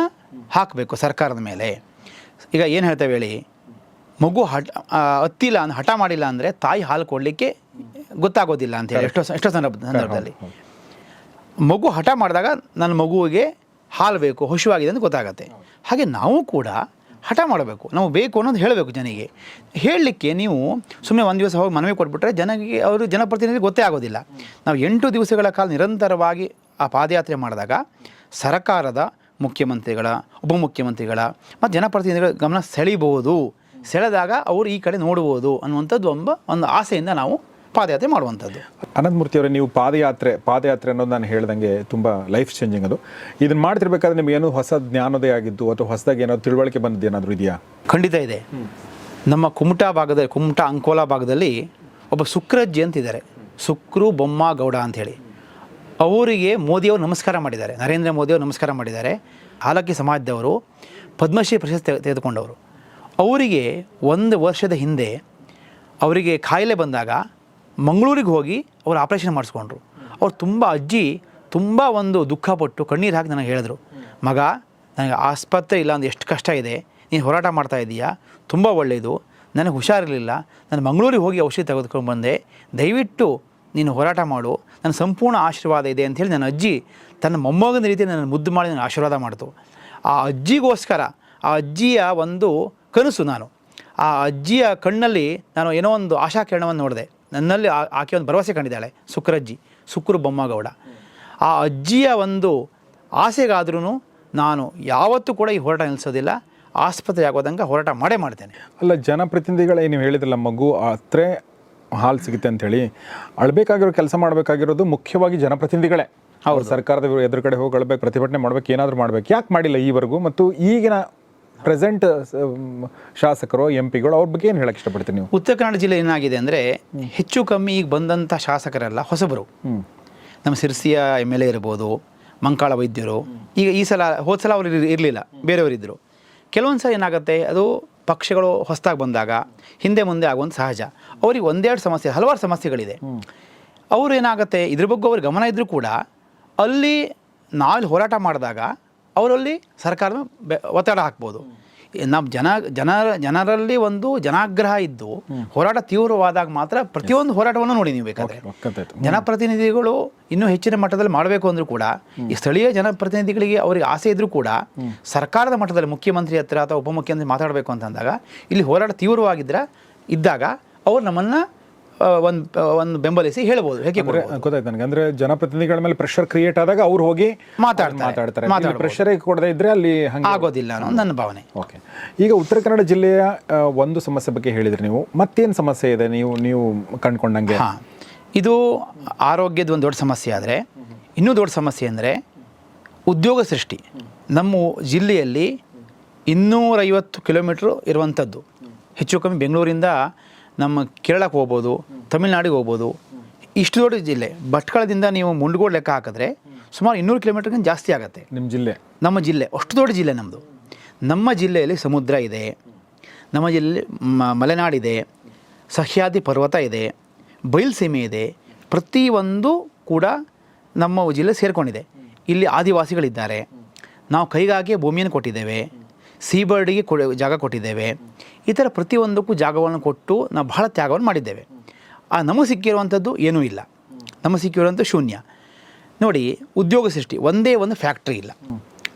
ಹಾಕಬೇಕು ಸರ್ಕಾರದ ಮೇಲೆ. ಈಗ ಏನು ಹೇಳ್ತೇವೆ ಹೇಳಿ ಮಗು ಹಠ ಹತ್ತಿಲ್ಲ ಅಂದ್ರೆ ಹಠ ಮಾಡಿಲ್ಲ ಅಂದರೆ ತಾಯಿ ಹಾಲು ಕೊಡಲಿಕ್ಕೆ ಗೊತ್ತಾಗೋದಿಲ್ಲ ಅಂತ ಹೇಳಿ. ಎಷ್ಟೋ ಎಷ್ಟೋ ಸಂದರ್ಭ ಸಂದರ್ಭದಲ್ಲಿ. ಮಗು ಹಠ ಮಾಡಿದಾಗ ನನ್ನ ಮಗುವಿಗೆ ಹಾಲು ಬೇಕು ಹಶುವಾಗಿದೆ ಅಂತ ಗೊತ್ತಾಗತ್ತೆ. ಹಾಗೆ ನಾವು ಕೂಡ ಹಠ ಮಾಡಬೇಕು. ನಾವು ಬೇಕು ಅನ್ನೋದು ಹೇಳಬೇಕು ಜನಿಗೆ ಹೇಳಲಿಕ್ಕೆ ನೀವು ಸುಮ್ಮನೆ ಒಂದು ದಿವಸ ಹೋಗಿ ಮನವಿ ಕೊಟ್ಬಿಟ್ರೆ ಜನಕ್ಕೆ ಅವರು ಜನಪ್ರತಿನಿಧಿ ಗೊತ್ತೇ ಆಗೋದಿಲ್ಲ. ನಾವು ಎಂಟು ದಿವಸಗಳ ಕಾಲ ನಿರಂತರವಾಗಿ ಆ ಪಾದಯಾತ್ರೆ ಮಾಡಿದಾಗ ಸರ್ಕಾರದ ಮುಖ್ಯಮಂತ್ರಿಗಳ, ಉಪಮುಖ್ಯಮಂತ್ರಿಗಳ ಮತ್ತು ಜನಪ್ರತಿನಿಧಿಗಳ ಗಮನ ಸೆಳೀಬಹುದು. ಸೆಳೆದಾಗ ಅವರು ಈ ಕಡೆ ನೋಡ್ಬೋದು ಅನ್ನುವಂಥದ್ದು ಒಂಬ ಒಂದು ಆಸೆಯಿಂದ ನಾವು ಪಾದಯಾತ್ರೆ ಮಾಡುವಂಥದ್ದು.
ಅನಂತಮೂರ್ತಿ ಅವರೇ ನೀವು ಪಾದಯಾತ್ರೆ ಪಾದಯಾತ್ರೆ ಅನ್ನೋದು ನಾನು ಹೇಳ್ದಂಗೆ ತುಂಬ ಲೈಫ್ ಚೇಂಜಿಂಗ್ ಅದು. ಇದನ್ನು ಮಾಡ್ತಿರ್ಬೇಕಾದ್ರೆ ನಿಮ್ಗೆ ಏನೋ ಹೊಸ ಜ್ಞಾನೋದಯ ಆಗಿದ್ದು ಅಥವಾ ಹೊಸದಾಗಿ ಏನೋ ತಿಳುವಳಿಕೆ ಬಂದದ್ದು ಏನಾದರೂ ಇದೆಯಾ?
ಖಂಡಿತ ಇದೆ. ನಮ್ಮ ಕುಮಟಾ ಭಾಗದಲ್ಲಿ ಕುಮಟಾ ಅಂಕೋಲಾ ಭಾಗದಲ್ಲಿ ಒಬ್ಬ ಸುಕ್ರಜ್ಜಿ ಅಂತಿದ್ದಾರೆ. ಸುಕ್ರು ಬೊಮ್ಮ ಗೌಡ ಅಂಥೇಳಿ ಅವರಿಗೆ ಮೋದಿಯವರು ನಮಸ್ಕಾರ ಮಾಡಿದ್ದಾರೆ. ನರೇಂದ್ರ ಮೋದಿಯವರು ನಮಸ್ಕಾರ ಮಾಡಿದ್ದಾರೆ. ಹಾಲಕ್ಕಿ ಸಮಾಜದವರು ಪದ್ಮಶ್ರೀ ಪ್ರಶಸ್ತಿ ತೆಗೆ- ತೆಗೆದುಕೊಂಡವರು. ಅವರಿಗೆ ಒಂದು ವರ್ಷದ ಹಿಂದೆ ಅವರಿಗೆ ಕಾಯಿಲೆ ಬಂದಾಗ ಮಂಗಳೂರಿಗೆ ಹೋಗಿ ಅವರು ಆಪ್ರೇಷನ್ ಮಾಡಿಸ್ಕೊಂಡ್ರು. ಅವ್ರು ತುಂಬ ಅಜ್ಜಿ, ತುಂಬ ಒಂದು ದುಃಖಪಟ್ಟು ಕಣ್ಣೀರು ಹಾಕಿ ನನಗೆ ಹೇಳಿದ್ರು, ಮಗ, ನನಗೆ ಆಸ್ಪತ್ರೆ ಇಲ್ಲ ಅಂದ್ರೆ ಎಷ್ಟು ಕಷ್ಟ ಇದೆ, ನೀನು ಹೋರಾಟ ಮಾಡ್ತಾ ಇದ್ದೀಯಾ ತುಂಬ ಒಳ್ಳೆಯದು ನನಗೆ ಹುಷಾರಿರಲಿಲ್ಲ, ನಾನು ಮಂಗಳೂರಿಗೆ ಹೋಗಿ ಔಷಧಿ ತೆಗೆದುಕೊಂಡು ಬಂದೆ. ದಯವಿಟ್ಟು ನೀನು ಹೋರಾಟ ಮಾಡು, ನನ್ನ ಸಂಪೂರ್ಣ ಆಶೀರ್ವಾದ ಇದೆ ಅಂಥೇಳಿ ನನ್ನ ಅಜ್ಜಿ ತನ್ನ ಮೊಮ್ಮಗನ ರೀತಿ ನನ್ನ ಮುದ್ದು ಮಾಡಿ ನನ್ನ ಆಶೀರ್ವಾದ ಮಾಡ್ತು. ಆ ಅಜ್ಜಿಗೋಸ್ಕರ, ಆ ಅಜ್ಜಿಯ ಒಂದು ಕನಸು ನಾನು. ಆ ಅಜ್ಜಿಯ ಕಣ್ಣಲ್ಲಿ ನಾನು ಏನೋ ಒಂದು ಆಶಾಕಿರಣವನ್ನು ನೋಡಿದೆ. ನನ್ನಲ್ಲಿ ಆಕೆ ಒಂದು ಭರವಸೆ ಕಂಡಿದ್ದಾಳೆ ಸುಕ್ರಜ್ಜಿ ಸುಕ್ರು ಬೊಮ್ಮಗೌಡ. ಆ ಅಜ್ಜಿಯ ಒಂದು ಆಸೆಗಾದ್ರೂ ನಾನು ಯಾವತ್ತೂ ಕೂಡ ಈ ಹೋರಾಟ ನಿಲ್ಲಿಸೋದಿಲ್ಲ ಆಸ್ಪತ್ರೆ ಆಗೋದಂಗೆ ಹೋರಾಟ ಮಾಡೇ ಮಾಡ್ತೇನೆ.
ಅಲ್ಲ ಜನಪ್ರತಿನಿಧಿಗಳೇ ನೀವು ಹೇಳಿದ್ರಲ್ಲ ಮಗು ಆತ್ರೆ ಹಾಲು ಸಿಗುತ್ತೆ ಅಂಥೇಳಿ. ಅಳಬೇಕಾಗಿರೋ ಕೆಲಸ ಮಾಡಬೇಕಾಗಿರೋದು ಮುಖ್ಯವಾಗಿ ಜನಪ್ರತಿನಿಧಿಗಳೇ. ಅವ್ರು ಸರ್ಕಾರದ ಎದುರುಗಡೆ ಹೋಗಿ ಅಳಬೇಕು ಪ್ರತಿಭಟನೆ ಮಾಡ್ಬೇಕು ಏನಾದರೂ ಮಾಡ್ಬೇಕು. ಯಾಕೆ ಮಾಡಿಲ್ಲ ಈವರೆಗೂ? ಮತ್ತು ಈಗಿನ ಪ್ರೆಸೆಂಟ್ ಶಾಸಕರು ಎಂ ಪಿಗಳು ಅವ್ರ ಬಗ್ಗೆ ಏನು ಹೇಳಕ್ಕೆ ಇಷ್ಟಪಡ್ತೀನಿ ನೀವು?
ಉತ್ತರ ಕನ್ನಡ ಜಿಲ್ಲೆ ಏನಾಗಿದೆ ಅಂದರೆ ಹೆಚ್ಚು ಕಮ್ಮಿ ಈಗ ಬಂದಂಥ ಶಾಸಕರೆಲ್ಲ ಹೊಸಬರು. ನಮ್ಮ ಸಿರ್ಸಿಯ ಎಂ ಎಲ್ ಎ ಇರ್ಬೋದು ಮಂಕಾಳ ವೈದ್ಯರು ಈಗ ಈ ಸಲ ಹೋದ ಸಲ ಅವರು ಇರಲಿಲ್ಲ ಬೇರೆಯವರಿದ್ದರು ಕೆಲವೊಂದು ಸಲ ಏನಾಗುತ್ತೆ ಅದು ಪಕ್ಷಗಳು ಹೊಸದಾಗಿ ಬಂದಾಗ ಹಿಂದೆ ಮುಂದೆ ಆಗುವಂಥ ಸಹಜ. ಅವ್ರಿಗೆ ಒಂದೆರಡು ಸಮಸ್ಯೆ ಹಲವಾರು ಸಮಸ್ಯೆಗಳಿದೆ. ಅವರು ಏನಾಗುತ್ತೆ ಇದ್ರ ಬಗ್ಗೆ ಅವ್ರ ಗಮನ ಇದ್ದರೂ ಕೂಡ ಅಲ್ಲಿ ನಾವು ಹೋರಾಟ ಮಾಡಿದಾಗ ಅವರಲ್ಲಿ ಸರ್ಕಾರದ ಬೆ- ಒತ್ತಡ ಹಾಕ್ಬೋದು. ನಮ್ಮ ಜನ ಜನರ ಜನರಲ್ಲಿ ಒಂದು ಜನಾಗ್ರಹ ಇದ್ದು ಹೋರಾಟ ತೀವ್ರವಾದಾಗ ಮಾತ್ರ ಪ್ರತಿಯೊಂದು ಹೋರಾಟವನ್ನು ನೋಡಿ ನೀವು ಬೇಕಾದ್ರೆ. ಜನಪ್ರತಿನಿಧಿಗಳು ಇನ್ನೂ ಹೆಚ್ಚಿನ ಮಟ್ಟದಲ್ಲಿ ಮಾಡಬೇಕು ಅಂದರೂ ಕೂಡ ಈ ಸ್ಥಳೀಯ ಜನಪ್ರತಿನಿಧಿಗಳಿಗೆ ಅವರಿಗೆ ಆಸೆ ಇದ್ರೂ ಕೂಡ ಸರ್ಕಾರದ ಮಟ್ಟದಲ್ಲಿ ಮುಖ್ಯಮಂತ್ರಿ ಹತ್ರ ಅಥವಾ ಉಪಮುಖ್ಯಮಂತ್ರಿ ಮಾತಾಡಬೇಕು ಅಂತಂದಾಗ ಇಲ್ಲಿ ಹೋರಾಟ ತೀವ್ರವಾಗಿದ್ರೆ ಇದ್ದಾಗ ಅವರು ನಮ್ಮನ್ನು ಒಂದು ಒಂದು ಬೆಂಬಲಿಸಿ ಹೇಳ್ಬೋದು. ಹೇಗೆ
ಗೊತ್ತಾಯ್ತು ನನಗೆ. ಅಂದ್ರೆ ಜನಪ್ರತಿನಿಧಿಗಳ ಮೇಲೆ ಪ್ರೆಷರ್ ಕ್ರಿಯೇಟ್ ಆದಾಗ ಅವ್ರು ಹೋಗಿ
ಮಾತಾಡ್ತಾರೆ.
ಮಾತಾಡ್ತಾರೆ.
ಮಾತಾಡ್ಬೋದು.
ಪ್ರೆಷರ್ ಕೊಡದೇ ಇದ್ರೆ ಅಲ್ಲಿ
ಆಗೋದಿಲ್ಲ ಅನ್ನೋದು ನನ್ನ ಭಾವನೆ.
ಓಕೆ ಈಗ ಉತ್ತರ ಕನ್ನಡ ಜಿಲ್ಲೆಯ ಒಂದು ಸಮಸ್ಯೆ ಬಗ್ಗೆ ಹೇಳಿದ್ರಿ ನೀವು. ಮತ್ತೇನು ಸಮಸ್ಯೆ ಇದೆ ನೀವು ನೀವು ಕಂಡ್ಕೊಂಡಂಗೆ?
ಇದು ಆರೋಗ್ಯದ ಒಂದು ದೊಡ್ಡ ಸಮಸ್ಯೆ ಆದರೆ ಇನ್ನೂ ದೊಡ್ಡ ಸಮಸ್ಯೆ ಅಂದರೆ ಉದ್ಯೋಗ ಸೃಷ್ಟಿ. ನಮ್ಮ ಜಿಲ್ಲೆಯಲ್ಲಿ ಇನ್ನೂರೈವತ್ತು ಕಿಲೋಮೀಟ್ರ್ ಇರುವಂಥದ್ದು ಹೆಚ್ಚು ಕಮ್ಮಿ ಬೆಂಗಳೂರಿಂದ ನಮ್ಮ ಕೇರಳಕ್ಕೆ ಹೋಗ್ಬೋದು ತಮಿಳ್ನಾಡಿಗೆ ಹೋಗ್ಬೋದು ಇಷ್ಟು ದೊಡ್ಡ ಜಿಲ್ಲೆ ಭಟ್ಕಳದಿಂದ ನೀವು ಮುಂಡ್ಗೋಡ್ ಲೆಕ್ಕ ಹಾಕಿದ್ರೆ ಸುಮಾರು ಇನ್ನೂರು ಕಿಲೋಮೀಟರ್ಗಿಂತ ಜಾಸ್ತಿ ಆಗುತ್ತೆ.
ನಿಮ್ಮ ಜಿಲ್ಲೆ?
ನಮ್ಮ ಜಿಲ್ಲೆ ಅಷ್ಟು ದೊಡ್ಡ ಜಿಲ್ಲೆ ನಮ್ಮದು ನಮ್ಮ ಜಿಲ್ಲೆಯಲ್ಲಿ ಸಮುದ್ರ ಇದೆ ನಮ್ಮ ಜಿಲ್ಲೆ ಮ- ಮಲೆನಾಡಿದೆ ಸಹ್ಯಾದ್ರಿ ಪರ್ವತ ಇದೆ ಬಯಲುಸೀಮೆ ಇದೆ ಪ್ರತಿಯೊಂದು ಕೂಡ ನಮ್ಮ ಜಿಲ್ಲೆ ಸೇರಿಕೊಂಡಿದೆ. ಇಲ್ಲಿ ಆದಿವಾಸಿಗಳಿದ್ದಾರೆ. ನಾವು ಕೈಗಾಗಿ ಭೂಮಿಯನ್ನು ಕೊಟ್ಟಿದ್ದೇವೆ. ಸೀಬರ್ಡಿಗೆ ಕೊಡ ಜಾಗ ಕೊಟ್ಟಿದ್ದೇವೆ. ಈ ಥರ ಪ್ರತಿಯೊಂದಕ್ಕೂ ಜಾಗವನ್ನು ಕೊಟ್ಟು ನಾವು ಬಹಳ ತ್ಯಾಗವನ್ನು ಮಾಡಿದ್ದೇವೆ. ಆ ನಮಗೆ ಸಿಕ್ಕಿರುವಂಥದ್ದು ಏನೂ ಇಲ್ಲ. ನಮಗೆ ಸಿಕ್ಕಿರುವಂಥ ಶೂನ್ಯ. ನೋಡಿ ಉದ್ಯೋಗ ಸೃಷ್ಟಿ ಒಂದೇ ಒಂದು ಫ್ಯಾಕ್ಟ್ರಿ ಇಲ್ಲ.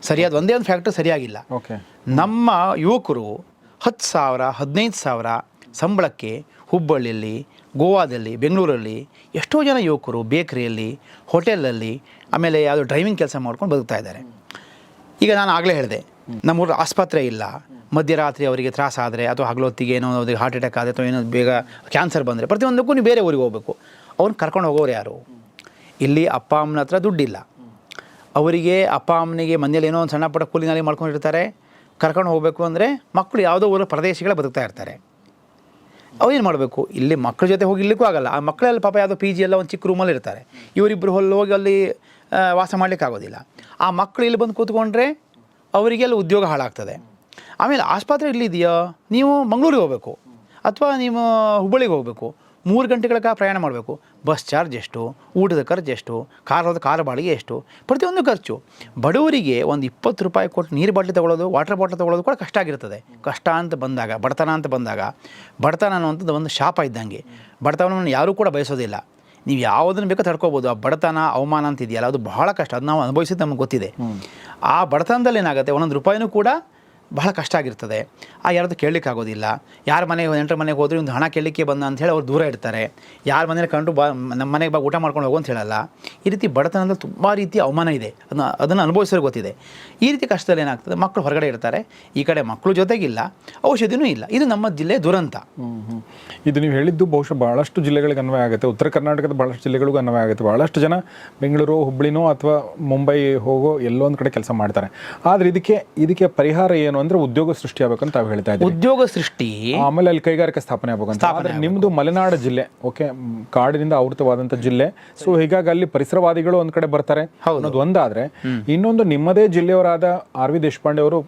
ಸರಿಯಾದ ಒಂದೇ ಒಂದು ಫ್ಯಾಕ್ಟ್ರಿ ಸರಿಯಾಗಿಲ್ಲ.
ಓಕೆ.
ನಮ್ಮ ಯುವಕರು ಹತ್ತು ಸಾವಿರ ಹದಿನೈದು ಸಾವಿರ ಸಂಬಳಕ್ಕೆ ಹುಬ್ಬಳ್ಳಿಯಲ್ಲಿ ಗೋವಾದಲ್ಲಿ ಬೆಂಗಳೂರಲ್ಲಿ ಎಷ್ಟೋ ಜನ ಯುವಕರು ಬೇಕ್ರಿಯಲ್ಲಿ ಹೋಟೆಲಲ್ಲಿ ಆಮೇಲೆ ಯಾವುದೋ ಡ್ರೈವಿಂಗ್ ಕೆಲಸ ಮಾಡ್ಕೊಂಡು ಬದುಕ್ತಾ ಇದ್ದಾರೆ. ಈಗ ನಾನು ಆಗಲೇ ಹೇಳಿದೆ ನಮ್ಮೂರು ಆಸ್ಪತ್ರೆ ಇಲ್ಲ. ಮಧ್ಯರಾತ್ರಿ ಅವರಿಗೆ ತ್ರಾಸ ಆದರೆ ಅಥವಾ ಹಗಲೊತ್ತಿಗೆ ಏನೋ ಅವ್ರಿಗೆ ಹಾರ್ಟ್ ಅಟ್ಯಾಕ್ ಆದರೆ ಅಥವಾ ಏನೋ ಬೇಗ ಕ್ಯಾನ್ಸರ್ ಬಂದರೆ ಪ್ರತಿಯೊಂದಕ್ಕೂ ನೀವು ಬೇರೆ ಊರಿಗೆ ಹೋಗಬೇಕು. ಅವ್ರನ್ನ ಕರ್ಕೊಂಡು ಹೋಗೋರು ಯಾರು? ಇಲ್ಲಿ ಅಪ್ಪ ಅಮ್ಮನ ಹತ್ರ ದುಡ್ಡಿಲ್ಲ. ಅವರಿಗೆ ಅಪ್ಪ ಅಮ್ಮನಿಗೆ ಮನೇಲಿ ಏನೋ ಒಂದು ಸಣ್ಣ ಪುಟ್ಟ ಕೂಲಿನಲ್ಲಿ ಮಾಡ್ಕೊಂಡಿರ್ತಾರೆ. ಕರ್ಕೊಂಡು ಹೋಗಬೇಕು ಅಂದರೆ ಮಕ್ಕಳು ಯಾವುದೋ ಊರ ಪ್ರದೇಶಗಳ ಬದುಕ್ತಾ ಇರ್ತಾರೆ. ಅವ್ರು ಏನು ಮಾಡಬೇಕು? ಇಲ್ಲಿ ಮಕ್ಕಳ ಜೊತೆ ಹೋಗಿ ಇಲ್ಲಿಗೂ ಆಗಲ್ಲ. ಆ ಮಕ್ಕಳೆಲ್ಲ ಪಾಪ ಯಾವುದೋ ಪಿ ಜಿ ಎಲ್ಲ ಒಂದು ಚಿಕ್ಕ ರೂಮಲ್ಲಿ ಇರ್ತಾರೆ. ಇವರಿಬ್ಬರು ಹೊಲ್ಲಿ ಹೋಗಿ ಅಲ್ಲಿ ವಾಸ ಮಾಡಲಿಕ್ಕೆ ಆಗೋದಿಲ್ಲ ಆ ಮಕ್ಕಳು ಇಲ್ಲಿ ಬಂದು ಕೂತ್ಕೊಂಡ್ರೆ ಅವರಿಗೆಲ್ಲ ಉದ್ಯೋಗ ಹಾಳಾಗ್ತದೆ. ಆಮೇಲೆ ಆಸ್ಪತ್ರೆ ಇಲ್ಲಿದೆಯಾ ನೀವು ಮಂಗಳೂರಿಗೆ ಹೋಗಬೇಕು. ಅಥವಾ ನೀವು ಹುಬ್ಬಳ್ಳಿಗೆ ಹೋಗಬೇಕು. ಮೂರು ಗಂಟೆಗಳ ಕಾಲ ಪ್ರಯಾಣ ಮಾಡಬೇಕು. ಬಸ್ ಚಾರ್ಜ್ ಎಷ್ಟು? ಊಟದ ಖರ್ಚು ಎಷ್ಟು? ಕಾರ್, ಕಾರ ಕಾರ್ ಬಾಡಿಗೆ ಎಷ್ಟು? ಪ್ರತಿಯೊಂದು ಖರ್ಚು. ಬಡವರಿಗೆ ಒಂದು ಇಪ್ಪತ್ತು ರೂಪಾಯಿ ಕೊಟ್ಟು ನೀರು ಬಾಟ್ಲಿ ತೊಗೊಳ್ಳೋದು ವಾಟರ್ ಬಾಟ್ಲ್ ತೊಗೊಳೋದು ಕೂಡ ಕಷ್ಟ ಆಗಿರ್ತದೆ. ಕಷ್ಟ ಅಂತ ಬಂದಾಗ, ಬಡತನ ಅಂತ ಬಂದಾಗ. ಬಡತನ ಅನ್ನುವಂಥದ್ದು ಒಂದು ಶಾಪ ಇದ್ದಂಗೆ. ಬಡತನವನ್ನು ಯಾರೂ ಕೂಡ ಬಯಸೋದಿಲ್ಲ. ನೀವು ಯಾವುದನ್ನು ಬೇಕೋ ತಡ್ಕೋಬೋದು. ಆ ಬಡತನ ಅವಮಾನ ಅಂತ ಇದೆಯಲ್ಲ ಅದು ಬಹಳ ಕಷ್ಟ. ಅದು ನಾವು ಅನುಭವಿಸಿದ್ದು ನಮಗೆ ಗೊತ್ತಿದೆ. ಆ ಬಡತನದಲ್ಲಿ ಏನಾಗುತ್ತೆ? ಒಂದೊಂದು ರೂಪಾಯಿನೂ ಕೂಡ ಬಹಳ ಕಷ್ಟ ಆಗಿರ್ತದೆ. ಆ ಯಾರದು ಕೇಳಲಿಕ್ಕೆ ಆಗೋದಿಲ್ಲ ಯಾರ ಮನೆ ನೆಂಟರ ಮನೆಗೆ ಹೋದ್ರೆ ಒಂದು ಹಣ ಕೇಳಲಿಕ್ಕೆ ಬಂದ ಅಂತ ಹೇಳಿ ಅವ್ರು ದೂರ ಇರ್ತಾರೆ. ಯಾರ ಮನೇಲಿ ಕಂಡು ಬಾ, ನಮ್ಮ ಮನೆಗೆ ಬಾ, ಊಟ ಮಾಡ್ಕೊಂಡು ಹೋಗು ಅಂತ ಹೇಳಲ್ಲ. ಈ ರೀತಿ ಬಡತನದಲ್ಲಿ ತುಂಬ ರೀತಿ ಅವಮಾನ ಇದೆ. ಅದನ್ನು ಅದನ್ನು ಅನುಭವಿಸೋರು ಗೊತ್ತಿದೆ. ಈ ರೀತಿ ಕಷ್ಟದಲ್ಲಿ ಏನಾಗ್ತದೆ? ಮಕ್ಕಳು ಹೊರಗಡೆ ಇರ್ತಾರೆ. ಈ ಕಡೆ ಮಕ್ಕಳು ಜೊತೆಗಿಲ್ಲ. ಔಷಧಿನೂ ಇಲ್ಲ. ಇದು ನಮ್ಮ ಜಿಲ್ಲೆ ದುರಂತ.
ಇದು ನೀವು ಹೇಳಿದ್ದು ಬಹುಶಃ ಭಾಳಷ್ಟು ಜಿಲ್ಲೆಗಳಿಗೆ ಅನ್ವಯ ಆಗುತ್ತೆ. ಉತ್ತರ ಕರ್ನಾಟಕದ ಭಾಳಷ್ಟು ಜಿಲ್ಲೆಗಳಿಗೂ ಅನ್ವಯ ಆಗುತ್ತೆ. ಭಾಳಷ್ಟು ಜನ ಬೆಂಗಳೂರು ಹುಬ್ಬಳ್ಳಿನೋ ಅಥವಾ ಮುಂಬೈ ಹೋಗೋ ಎಲ್ಲೋ ಒಂದು ಕಡೆ ಕೆಲಸ ಮಾಡ್ತಾರೆ. ಆದರೆ ಇದಕ್ಕೆ ಇದಕ್ಕೆ ಪರಿಹಾರ ಏನು ಅಂದ್ರೆ ಉದ್ಯೋಗ ಸೃಷ್ಟಿ ಆಗ್ಬೇಕಂತ ತಾವು ಹೇಳ್ತಾ ಇದ್ದೀವಿ
ಉದ್ಯೋಗ ಸೃಷ್ಟಿ.
ಆಮೇಲೆ ಅಲ್ಲಿ ಕೈಗಾರಿಕೆ ಸ್ಥಾಪನೆ ಆಗ್ಬೇಕಂತ. ಆದ್ರೆ ನಿಮ್ದು ಮಲೆನಾಡು ಜಿಲ್ಲೆ ಓಕೆ ಕಾಡಿನಿಂದ ಆವೃತವಾದಂಥ ಜಿಲ್ಲೆ. ಸೊ ಹೀಗಾಗಿ ಅಲ್ಲಿ ಪರಿಸರವಾದಿಗಳು ಒಂದ್ ಕಡೆ ಬರ್ತಾರೆ ಅನ್ನೋದು ಒಂದಾದ್ರೆ ಇನ್ನೊಂದು ನಿಮ್ಮದೇ ಜಿಲ್ಲೆಯವರಾದ ಆರ್ ವಿ ದೇಶಪಾಂಡೆ ಅವರು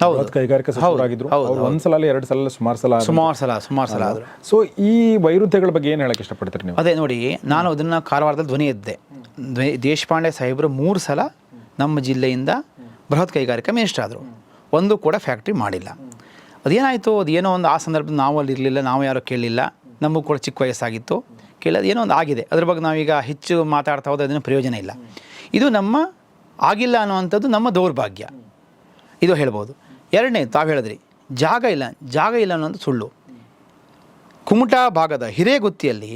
ಬೃಹತ್ ಕೈಗಾರಿಕಾ ಸಚಿವರಾಗಿದ್ರು. ಅವ್ರು ಒಂದ್ಸಲ ಅಲ್ಲ ಎರಡು ಸಲ ಸುಮಾರು ಸಲ.
ಸುಮಾರು ಸಲ ಸುಮಾರು ಸಲ ಆದರು.
ಸೊ ಈ ವೈರುಧ್ಯಗಳ ಬಗ್ಗೆ ಏನು ಹೇಳಕ್ ಇಷ್ಟಪಡ್ತೀರಿ ನೀವು?
ಅದೇ ನೋಡಿ ನಾನು ಅದನ್ನ ಕಾರವಾರದಲ್ಲಿ ಧ್ವನಿ ಎದ್ದೆ. ದೇಶಪಾಂಡೆ ಸಾಹೇಬರು ಮೂರು ಸಲ ನಮ್ಮ ಜಿಲ್ಲೆಯಿಂದ ಬೃಹತ್ ಕೈಗಾರಿಕಾ ಮಿನಿಸ್ಟರ್ ಆದರು. ಒಂದು ಕೂಡ ಫ್ಯಾಕ್ಟ್ರಿ ಮಾಡಿಲ್ಲ. ಅದೇನಾಯಿತು? ಅದೇನೋ ಒಂದು ಆ ಸಂದರ್ಭದಲ್ಲಿ ನಾವು ಅಲ್ಲಿ ಇರಲಿಲ್ಲ ನಾವು ಯಾರೂ ಕೇಳಲಿಲ್ಲ ನಮಗೂ ಕೂಡ ಚಿಕ್ಕ ವಯಸ್ಸಾಗಿತ್ತು. ಕೇಳೋದು ಏನೋ ಒಂದು ಆಗಿದೆ. ಅದ್ರ ಬಗ್ಗೆ ನಾವೀಗ ಹೆಚ್ಚು ಮಾತಾಡ್ತಾ ಹೋದ್ರೆ ಅದನ್ನು ಪ್ರಯೋಜನ ಇಲ್ಲ. ಇದು ನಮ್ಮ ಆಗಿಲ್ಲ ಅನ್ನುವಂಥದ್ದು ನಮ್ಮ ದೌರ್ಭಾಗ್ಯ. ಇದು ಹೇಳ್ಬೋದು. ಎರಡನೇ ತಾವು ಹೇಳಿದ್ರಿ ಜಾಗ ಇಲ್ಲ ಜಾಗ ಇಲ್ಲ ಅನ್ನೋದು ಸುಳ್ಳು. ಕುಮಟಾ ಭಾಗದ ಹಿರೇಗುತ್ತಿಯಲ್ಲಿ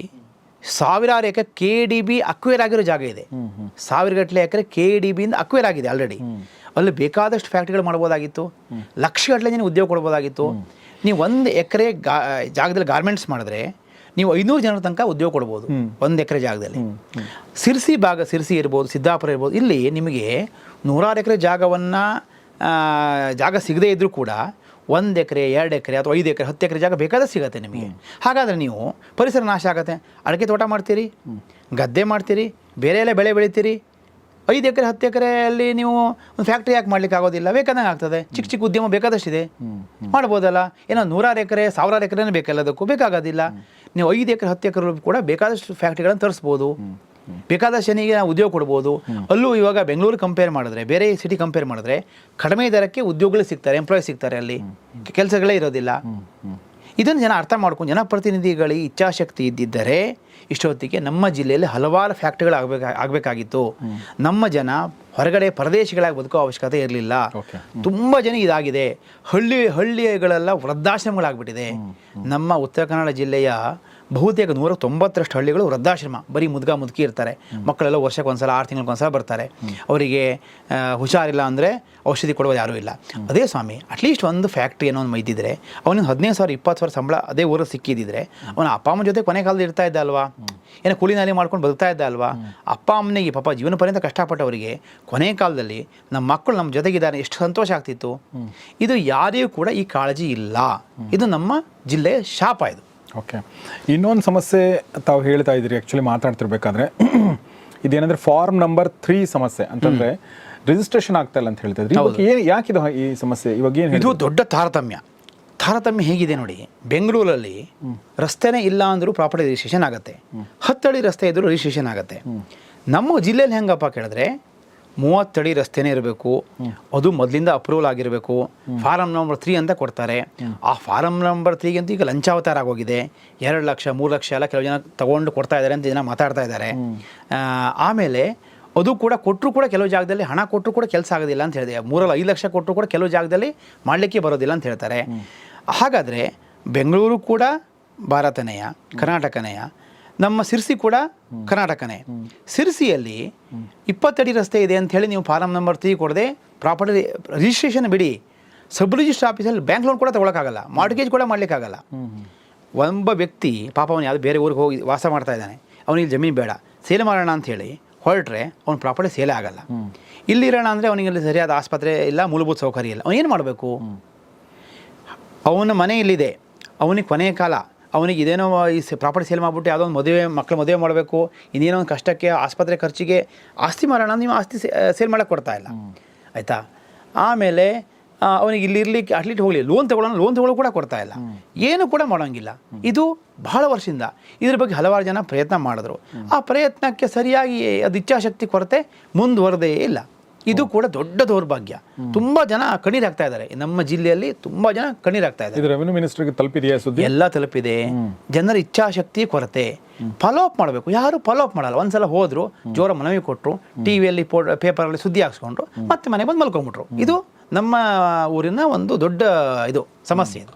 ಸಾವಿರಾರು acre K D B acquire ಆಗಿರೋ ಜಾಗ ಇದೆ. ಸಾವಿರಗಟ್ಟಲೆ ಎಕರೆ ಕೆ ಡಿ ಬಿಯಿಂದ ಅಕ್ವೇರ್ ಆಗಿದೆ ಆಲ್ರೆಡಿ ಅಲ್ಲಿ ಬೇಕಾದಷ್ಟು ಫ್ಯಾಕ್ಟ್ರಿಗಳು ಮಾಡ್ಬೋದಾಗಿತ್ತು. ಲಕ್ಷಗಟ್ಟಲೆ ಜನ ಉದ್ಯೋಗ ಕೊಡ್ಬೋದಾಗಿತ್ತು. ನೀವು ಒಂದು ಎಕರೆ ಗಾ ಜಾಗದಲ್ಲಿ ಗಾರ್ಮೆಂಟ್ಸ್ ಮಾಡಿದ್ರೆ ನೀವು ಐನೂರು ಜನರ ತನಕ ಉದ್ಯೋಗ ಕೊಡ್ಬೋದು. ಒಂದು ಎಕರೆ ಜಾಗದಲ್ಲಿ. ಸಿರ್ಸಿ ಭಾಗ ಸಿರ್ಸಿ ಇರ್ಬೋದು ಸಿದ್ದಾಪುರ ಇರ್ಬೋದು ಇಲ್ಲಿ ನಿಮಗೆ ನೂರಾರು ಎಕರೆ ಜಾಗವನ್ನು ಜಾಗ ಸಿಗದೇ ಇದ್ದರೂ ಕೂಡ ಒಂದು ಎಕರೆ ಎರಡು ಎಕರೆ ಅಥವಾ ಐದು ಎಕರೆ ಹತ್ತು ಎಕರೆ ಜಾಗ ಬೇಕಾದ್ರೆ ಸಿಗುತ್ತೆ ನಿಮಗೆ. ಹಾಗಾದರೆ ನೀವು ಪರಿಸರ ನಾಶ ಆಗತ್ತೆ. ಅಡಿಕೆ ತೋಟ ಮಾಡ್ತೀರಿ ಗದ್ದೆ ಮಾಡ್ತೀರಿ ಬೇರೆ ಎಲ್ಲ ಬೆಳೆ ಬೆಳಿತೀರಿ ಐದು ಎಕರೆ ಹತ್ತು ಎಕರೆಯಲ್ಲಿ ನೀವು ಒಂದು ಫ್ಯಾಕ್ಟ್ರಿ ಯಾಕೆ ಮಾಡ್ಲಿಕ್ಕೆ ಆಗೋದಿಲ್ಲ? ಬೇಕಾದಂಗೆ ಆಗ್ತದೆ. ಚಿಕ್ಕ ಚಿಕ್ಕ ಉದ್ಯಮ ಬೇಕಾದಷ್ಟಿದೆ. ಮಾಡ್ಬೋದಲ್ಲ? ಏನೋ ನೂರಾರು ಎಕರೆ ಸಾವಿರಾರು ಎಕರೆನೇ ಬೇಕೆಲ್ಲದಕ್ಕೂ ಬೇಕಾಗೋದಿಲ್ಲ. ನೀವು ಐದು ಎಕರೆ ಹತ್ತು ಎಕರೆ ಕೂಡ ಬೇಕಾದಷ್ಟು ಫ್ಯಾಕ್ಟ್ರಿಗಳನ್ನು ತರಿಸ್ಬೋದು. ಬೇಕಾದಷ್ಟು ಜನಿಗೆ ನಾವು ಉದ್ಯೋಗ ಕೊಡ್ಬೋದು. ಅಲ್ಲೂ ಇವಾಗ ಬೆಂಗಳೂರು ಕಂಪೇರ್ ಮಾಡಿದ್ರೆ ಬೇರೆ ಸಿಟಿ ಕಂಪೇರ್ ಮಾಡಿದ್ರೆ ಕಡಿಮೆ ದರಕ್ಕೆ ಉದ್ಯೋಗಗಳು ಸಿಗ್ತಾರೆ ಎಂಪ್ಲಾಯ್ ಸಿಗ್ತಾರೆ ಅಲ್ಲಿ. ಕೆಲಸಗಳೇ ಇರೋದಿಲ್ಲ. ಇದನ್ನು ಜನ ಅರ್ಥ ಮಾಡ್ಕೊಂಡು ಜನಪ್ರತಿನಿಧಿಗಳಿಗೆ ಇಚ್ಛಾಶಕ್ತಿ ಇದ್ದಿದ್ದರೆ ಇಷ್ಟೊತ್ತಿಗೆ ನಮ್ಮ ಜಿಲ್ಲೆಯಲ್ಲಿ ಹಲವಾರು ಫ್ಯಾಕ್ಟ್ರಿಗಳು ಆಗಬೇಕಾ ಆಗಬೇಕಾಗಿತ್ತು. ನಮ್ಮ ಜನ ಹೊರಗಡೆ ಪ್ರದೇಶಗಳಾಗಿ ಬದುಕೋ ಅವಶ್ಯಕತೆ ಇರಲಿಲ್ಲ. ತುಂಬ ಜನ ಇದಾಗಿದೆ. ಹಳ್ಳಿ ಹಳ್ಳಿಗಳೆಲ್ಲ ವೃದ್ಧಾಶ್ರಮಗಳಾಗ್ಬಿಟ್ಟಿದೆ. ನಮ್ಮ ಉತ್ತರ ಕನ್ನಡ ಜಿಲ್ಲೆಯ ಬಹುತೇಕ ನೂರ ತೊಂಬತ್ತರಷ್ಟು ಹಳ್ಳಿಗಳು ವೃದ್ಧಾಶ್ರಮ. ಬರೀ ಮುದ್ಗ ಮುದುಕಿ ಇರ್ತಾರೆ. ಮಕ್ಕಳೆಲ್ಲ ವರ್ಷಕ್ಕೆ ಒಂದ್ಸಲ ಆರು ತಿಂಗಳಿಗೊಂದ್ಸಲ ಬರ್ತಾರೆ. ಅವರಿಗೆ ಹುಷಾರಿಲ್ಲ ಅಂದರೆ ಔಷಧಿ ಕೊಡುವ ಯಾರೂ ಇಲ್ಲ. ಅದೇ ಸ್ವಾಮಿ ಅಟ್ಲೀಸ್ಟ್ ಒಂದು ಫ್ಯಾಕ್ಟ್ರಿ ಏನೋ ಒಂದು ಮೈದಿದ್ರೆ ಅವನಿಗೆ ಹದಿನೈದು ಸಾವಿರ ಇಪ್ಪತ್ತು ಸಾವಿರ ಸಂಬಳ ಅದೇ ಊರಲ್ಲಿ ಸಿಕ್ಕಿದ್ದಿದ್ರೆ ಅವನ ಅಪ್ಪ ಅಮ್ಮನ ಜೊತೆ ಕೊನೆ ಕಾಲದಲ್ಲಿ ಇರ್ತಾ ಇದ್ದ ಅಲ್ವಾ? ಏನೋ ಕೂಲಿನಲ್ಲಿ ನಾಲಿ ಮಾಡ್ಕೊಂಡು ಬದುಕ್ತಾ ಇದ್ದ ಅಲ್ವಾ? ಅಪ್ಪ ಅಮ್ಮನಿಗೆ ಪಾಪ ಜೀವನ ಪರ್ಯಂತ ಕಷ್ಟಪಟ್ಟವರಿಗೆ ಕೊನೆ ಕಾಲದಲ್ಲಿ ನಮ್ಮ ಮಕ್ಕಳು ನಮ್ಮ ಜೊತೆಗಿದ್ದಾರೆ ಎಷ್ಟು ಸಂತೋಷ ಆಗ್ತಿತ್ತು. ಇದು ಯಾರಿಗೂ ಕೂಡ ಈ ಕಾಳಜಿ ಇಲ್ಲ. ಇದು ನಮ್ಮ ಜಿಲ್ಲೆಯ ಶಾಪ ಇದು.
ಓಕೆ. ಇನ್ನೊಂದು ಸಮಸ್ಯೆ ತಾವು ಹೇಳ್ತಾ ಇದ್ದೀರಿ ಆ್ಯಕ್ಚುಲಿ ಮಾತಾಡ್ತಿರ್ಬೇಕಾದ್ರೆ. ಇದೇನಂದ್ರೆ ಫಾರ್ಮ್ ನಂಬರ್ ತ್ರೀ ಸಮಸ್ಯೆ. ಅಂತಂದ್ರೆ ರಿಜಿಸ್ಟ್ರೇಷನ್ ಆಗ್ತಾ ಇಲ್ಲ ಅಂತ ಹೇಳ್ತಾ ಇದ್ರಿ. ಏನು ಯಾಕಿದು ಈ ಸಮಸ್ಯೆ? ಇವಾಗ ಏನು
ಇದು ದೊಡ್ಡ ತಾರತಮ್ಯ. ತಾರತಮ್ಯ ಹೇಗಿದೆ ನೋಡಿ ಬೆಂಗಳೂರಲ್ಲಿ ರಸ್ತೆನೇ ಇಲ್ಲ ಅಂದರೂ ಪ್ರಾಪರ್ಟಿ ರಿಜಿಸ್ಟ್ರೇಷನ್ ಆಗುತ್ತೆ. ಹತ್ತಳಿ ರಸ್ತೆ ಇದ್ರೂ ರಿಜಿಸ್ಟ್ರೇಷನ್ ಆಗುತ್ತೆ. ನಮ್ಮ ಜಿಲ್ಲೆಯಲ್ಲಿ ಹೆಂಗಪ್ಪ ಕೇಳಿದ್ರೆ ಮೂವತ್ತಡಿ ರಸ್ತೆನೇ ಇರಬೇಕು. ಅದು ಮೊದಲಿಂದ ಅಪ್ರೂವಲ್ ಆಗಿರಬೇಕು. ಫಾರಂ ನಂಬರ್ ತ್ರೀ ಅಂತ ಕೊಡ್ತಾರೆ. ಆ ಫಾರಂ ನಂಬರ್ ತ್ರೀಗೆ ಅಂತ ಈಗ ಲಂಚಾವತಾರ ಆಗೋಗಿದೆ. ಎರಡು ಲಕ್ಷ ಮೂರು ಲಕ್ಷ ಎಲ್ಲ ಕೆಲವು ಜನ ತಗೊಂಡು ಕೊಡ್ತಾ ಇದ್ದಾರೆ ಅಂತ ಜನ ಮಾತಾಡ್ತಾ ಇದ್ದಾರೆ. ಆಮೇಲೆ ಅದು ಕೂಡ ಕೊಟ್ಟರು ಕೂಡ ಕೆಲವು ಜಾಗದಲ್ಲಿ ಹಣ ಕೊಟ್ಟರು ಕೂಡ ಕೆಲಸ ಆಗೋದಿಲ್ಲ ಅಂತ ಹೇಳಿದೆ. ಮೂರಲ್ಲಿ ಐದು ಲಕ್ಷ ಕೊಟ್ಟರು ಕೂಡ ಕೆಲವು ಜಾಗದಲ್ಲಿ ಮಾಡಲಿಕ್ಕೆ ಬರೋದಿಲ್ಲ ಅಂತ ಹೇಳ್ತಾರೆ. ಹಾಗಾದರೆ ಬೆಂಗಳೂರು ಕೂಡ ಭಾರತನೇಯ ಕರ್ನಾಟಕನೆಯ ನಮ್ಮ ಸಿರ್ಸಿ ಕೂಡ ಕರ್ನಾಟಕನೇ. ಸಿರ್ಸಿಯಲ್ಲಿ ಇಪ್ಪತ್ತಡಿ ರಸ್ತೆ ಇದೆ ಅಂತ ಹೇಳಿ ನೀವು ಫಾರಂ ನಂಬರ್ ತ್ರೀ ಕೊಡದೆ ಪ್ರಾಪರ್ಟಿ ರಿಜಿಸ್ಟ್ರೇಷನ್ ಬಿಡಿ. ಸಬ್ ರಿಜಿಸ್ಟರ್ ಆಫೀಸಲ್ಲಿ ಬ್ಯಾಂಕ್ ಲೋನ್ ಕೂಡ ತೊಗೊಳಕ್ಕಾಗಲ್ಲ. ಮಾರ್ಟ್ಗೇಜ್ ಕೂಡ ಮಾಡಲಿಕ್ಕಾಗಲ್ಲ. ಒಬ್ಬ ವ್ಯಕ್ತಿ, ಪಾಪ ಅವನು ಯಾವುದು ಬೇರೆ ಊರಿಗೆ ಹೋಗಿ ವಾಸ ಮಾಡ್ತಾ ಇದ್ದಾನೆ. ಅವನಿಗೆ ಜಮೀನು ಬೇಡ. ಸೇಲ್ ಮಾಡೋಣ ಅಂತ ಹೇಳಿ ಹೊರಟ್ರೆ ಅವ್ನ ಪ್ರಾಪರ್ಟಿ ಸೇಲೇ ಆಗಲ್ಲ. ಇಲ್ಲಿರೋಣ ಅಂದರೆ ಅವನಿಗೆ ಸರಿಯಾದ ಆಸ್ಪತ್ರೆ ಇಲ್ಲ, ಮೂಲಭೂತ ಸೌಕರ್ಯ ಇಲ್ಲ. ಅವನೇನು ಮಾಡಬೇಕು? ಅವನ ಮನೆ ಇಲ್ಲಿದೆ. ಅವನಿಗೆ ಕೊನೆಯ ಕಾಲ. ಅವನಿಗೆ ಇದೇನೋ ಈ ಪ್ರಾಪರ್ಟಿ ಸೇಲ್ ಮಾಡಿಬಿಟ್ಟು ಯಾವುದೋ ಒಂದು ಮದುವೆ ಮಕ್ಕಳು ಮದುವೆ ಮಾಡಬೇಕು ಇನ್ನೇನೋ ಒಂದು ಕಷ್ಟಕ್ಕೆ ಆಸ್ಪತ್ರೆ ಖರ್ಚಿಗೆ ಆಸ್ತಿ ಮಾರೋಣ ನೀವು ಆಸ್ತಿ ಸೇಲ್ ಮಾಡೋಕ್ಕೆ ಕೊಡ್ತಾ ಇಲ್ಲ. ಆಯಿತಾ? ಆಮೇಲೆ ಅವನಿಗೆ ಇಲ್ಲಿ ಇರ್ಲಿಕ್ಕೆ ಅಟ್ಲೀಸ್ಟ್ ಹೋಗಲಿ ಲೋನ್ ತಗೊಳ್ಳೋಣ ಲೋನ್ ತಗೊಳ್ಳೋ ಕೂಡ ಕೊಡ್ತಾ ಇಲ್ಲ. ಏನು ಕೂಡ ಮಾಡೋಂಗಿಲ್ಲ. ಇದು ಬಹಳ ವರ್ಷದಿಂದ ಇದ್ರ ಬಗ್ಗೆ ಹಲವಾರು ಜನ ಪ್ರಯತ್ನ ಮಾಡಿದ್ರು. ಆ ಪ್ರಯತ್ನಕ್ಕೆ ಸರಿಯಾಗಿ ಅದು ಇಚ್ಛಾಶಕ್ತಿ ಕೊರತೆ ಮುಂದುವರೆದೇ ಇಲ್ಲ. ಇದು ಕೂಡ ದೊಡ್ಡ ದೌರ್ಭಾಗ್ಯ. ತುಂಬಾ ಜನ ಕಣ್ಣೀರಾಗ್ತಾ ಇದ್ದಾರೆ. ನಮ್ಮ ಜಿಲ್ಲೆಯಲ್ಲಿ ತುಂಬಾ ಜನ ಕಣ್ಣೀರಾಗ್ತಾ ಇದ್ದಾರೆ.
ಇದು ರೆವೆನ್ಯೂ ಮಿನಿಸ್ಟರ್ಗೆ ತಲುಪಿದೆಯಾ ಸುದ್ದಿ?
ಎಲ್ಲ ತಲುಪಿದೆ. ಜನರ ಇಚ್ಛಾಶಕ್ತಿ ಕೊರತೆ. ಫಾಲೋ ಅಪ್ ಮಾಡಬೇಕು. ಯಾರು ಫಾಲೋ ಅಪ್ ಮಾಡಲ್ಲ. ಒಂದ್ಸಲ ಹೋದ್ರು ಜೋರ ಮನವಿ ಕೊಟ್ಟರು ಟಿವಿಯಲ್ಲಿ ಪೇಪರಲ್ಲಿ ಸುದ್ದಿ ಹಾಕ್ಸ್ಕೊಂಡ್ರು ಮತ್ತೆ ಮನೆಗೆ ಬಂದು ಮಲ್ಕೊಂಡ್ಬಿಟ್ರು ಇದು ನಮ್ಮ ಊರಿನ ಒಂದು ದೊಡ್ಡ ಇದು ಸಮಸ್ಯೆ ಇದು.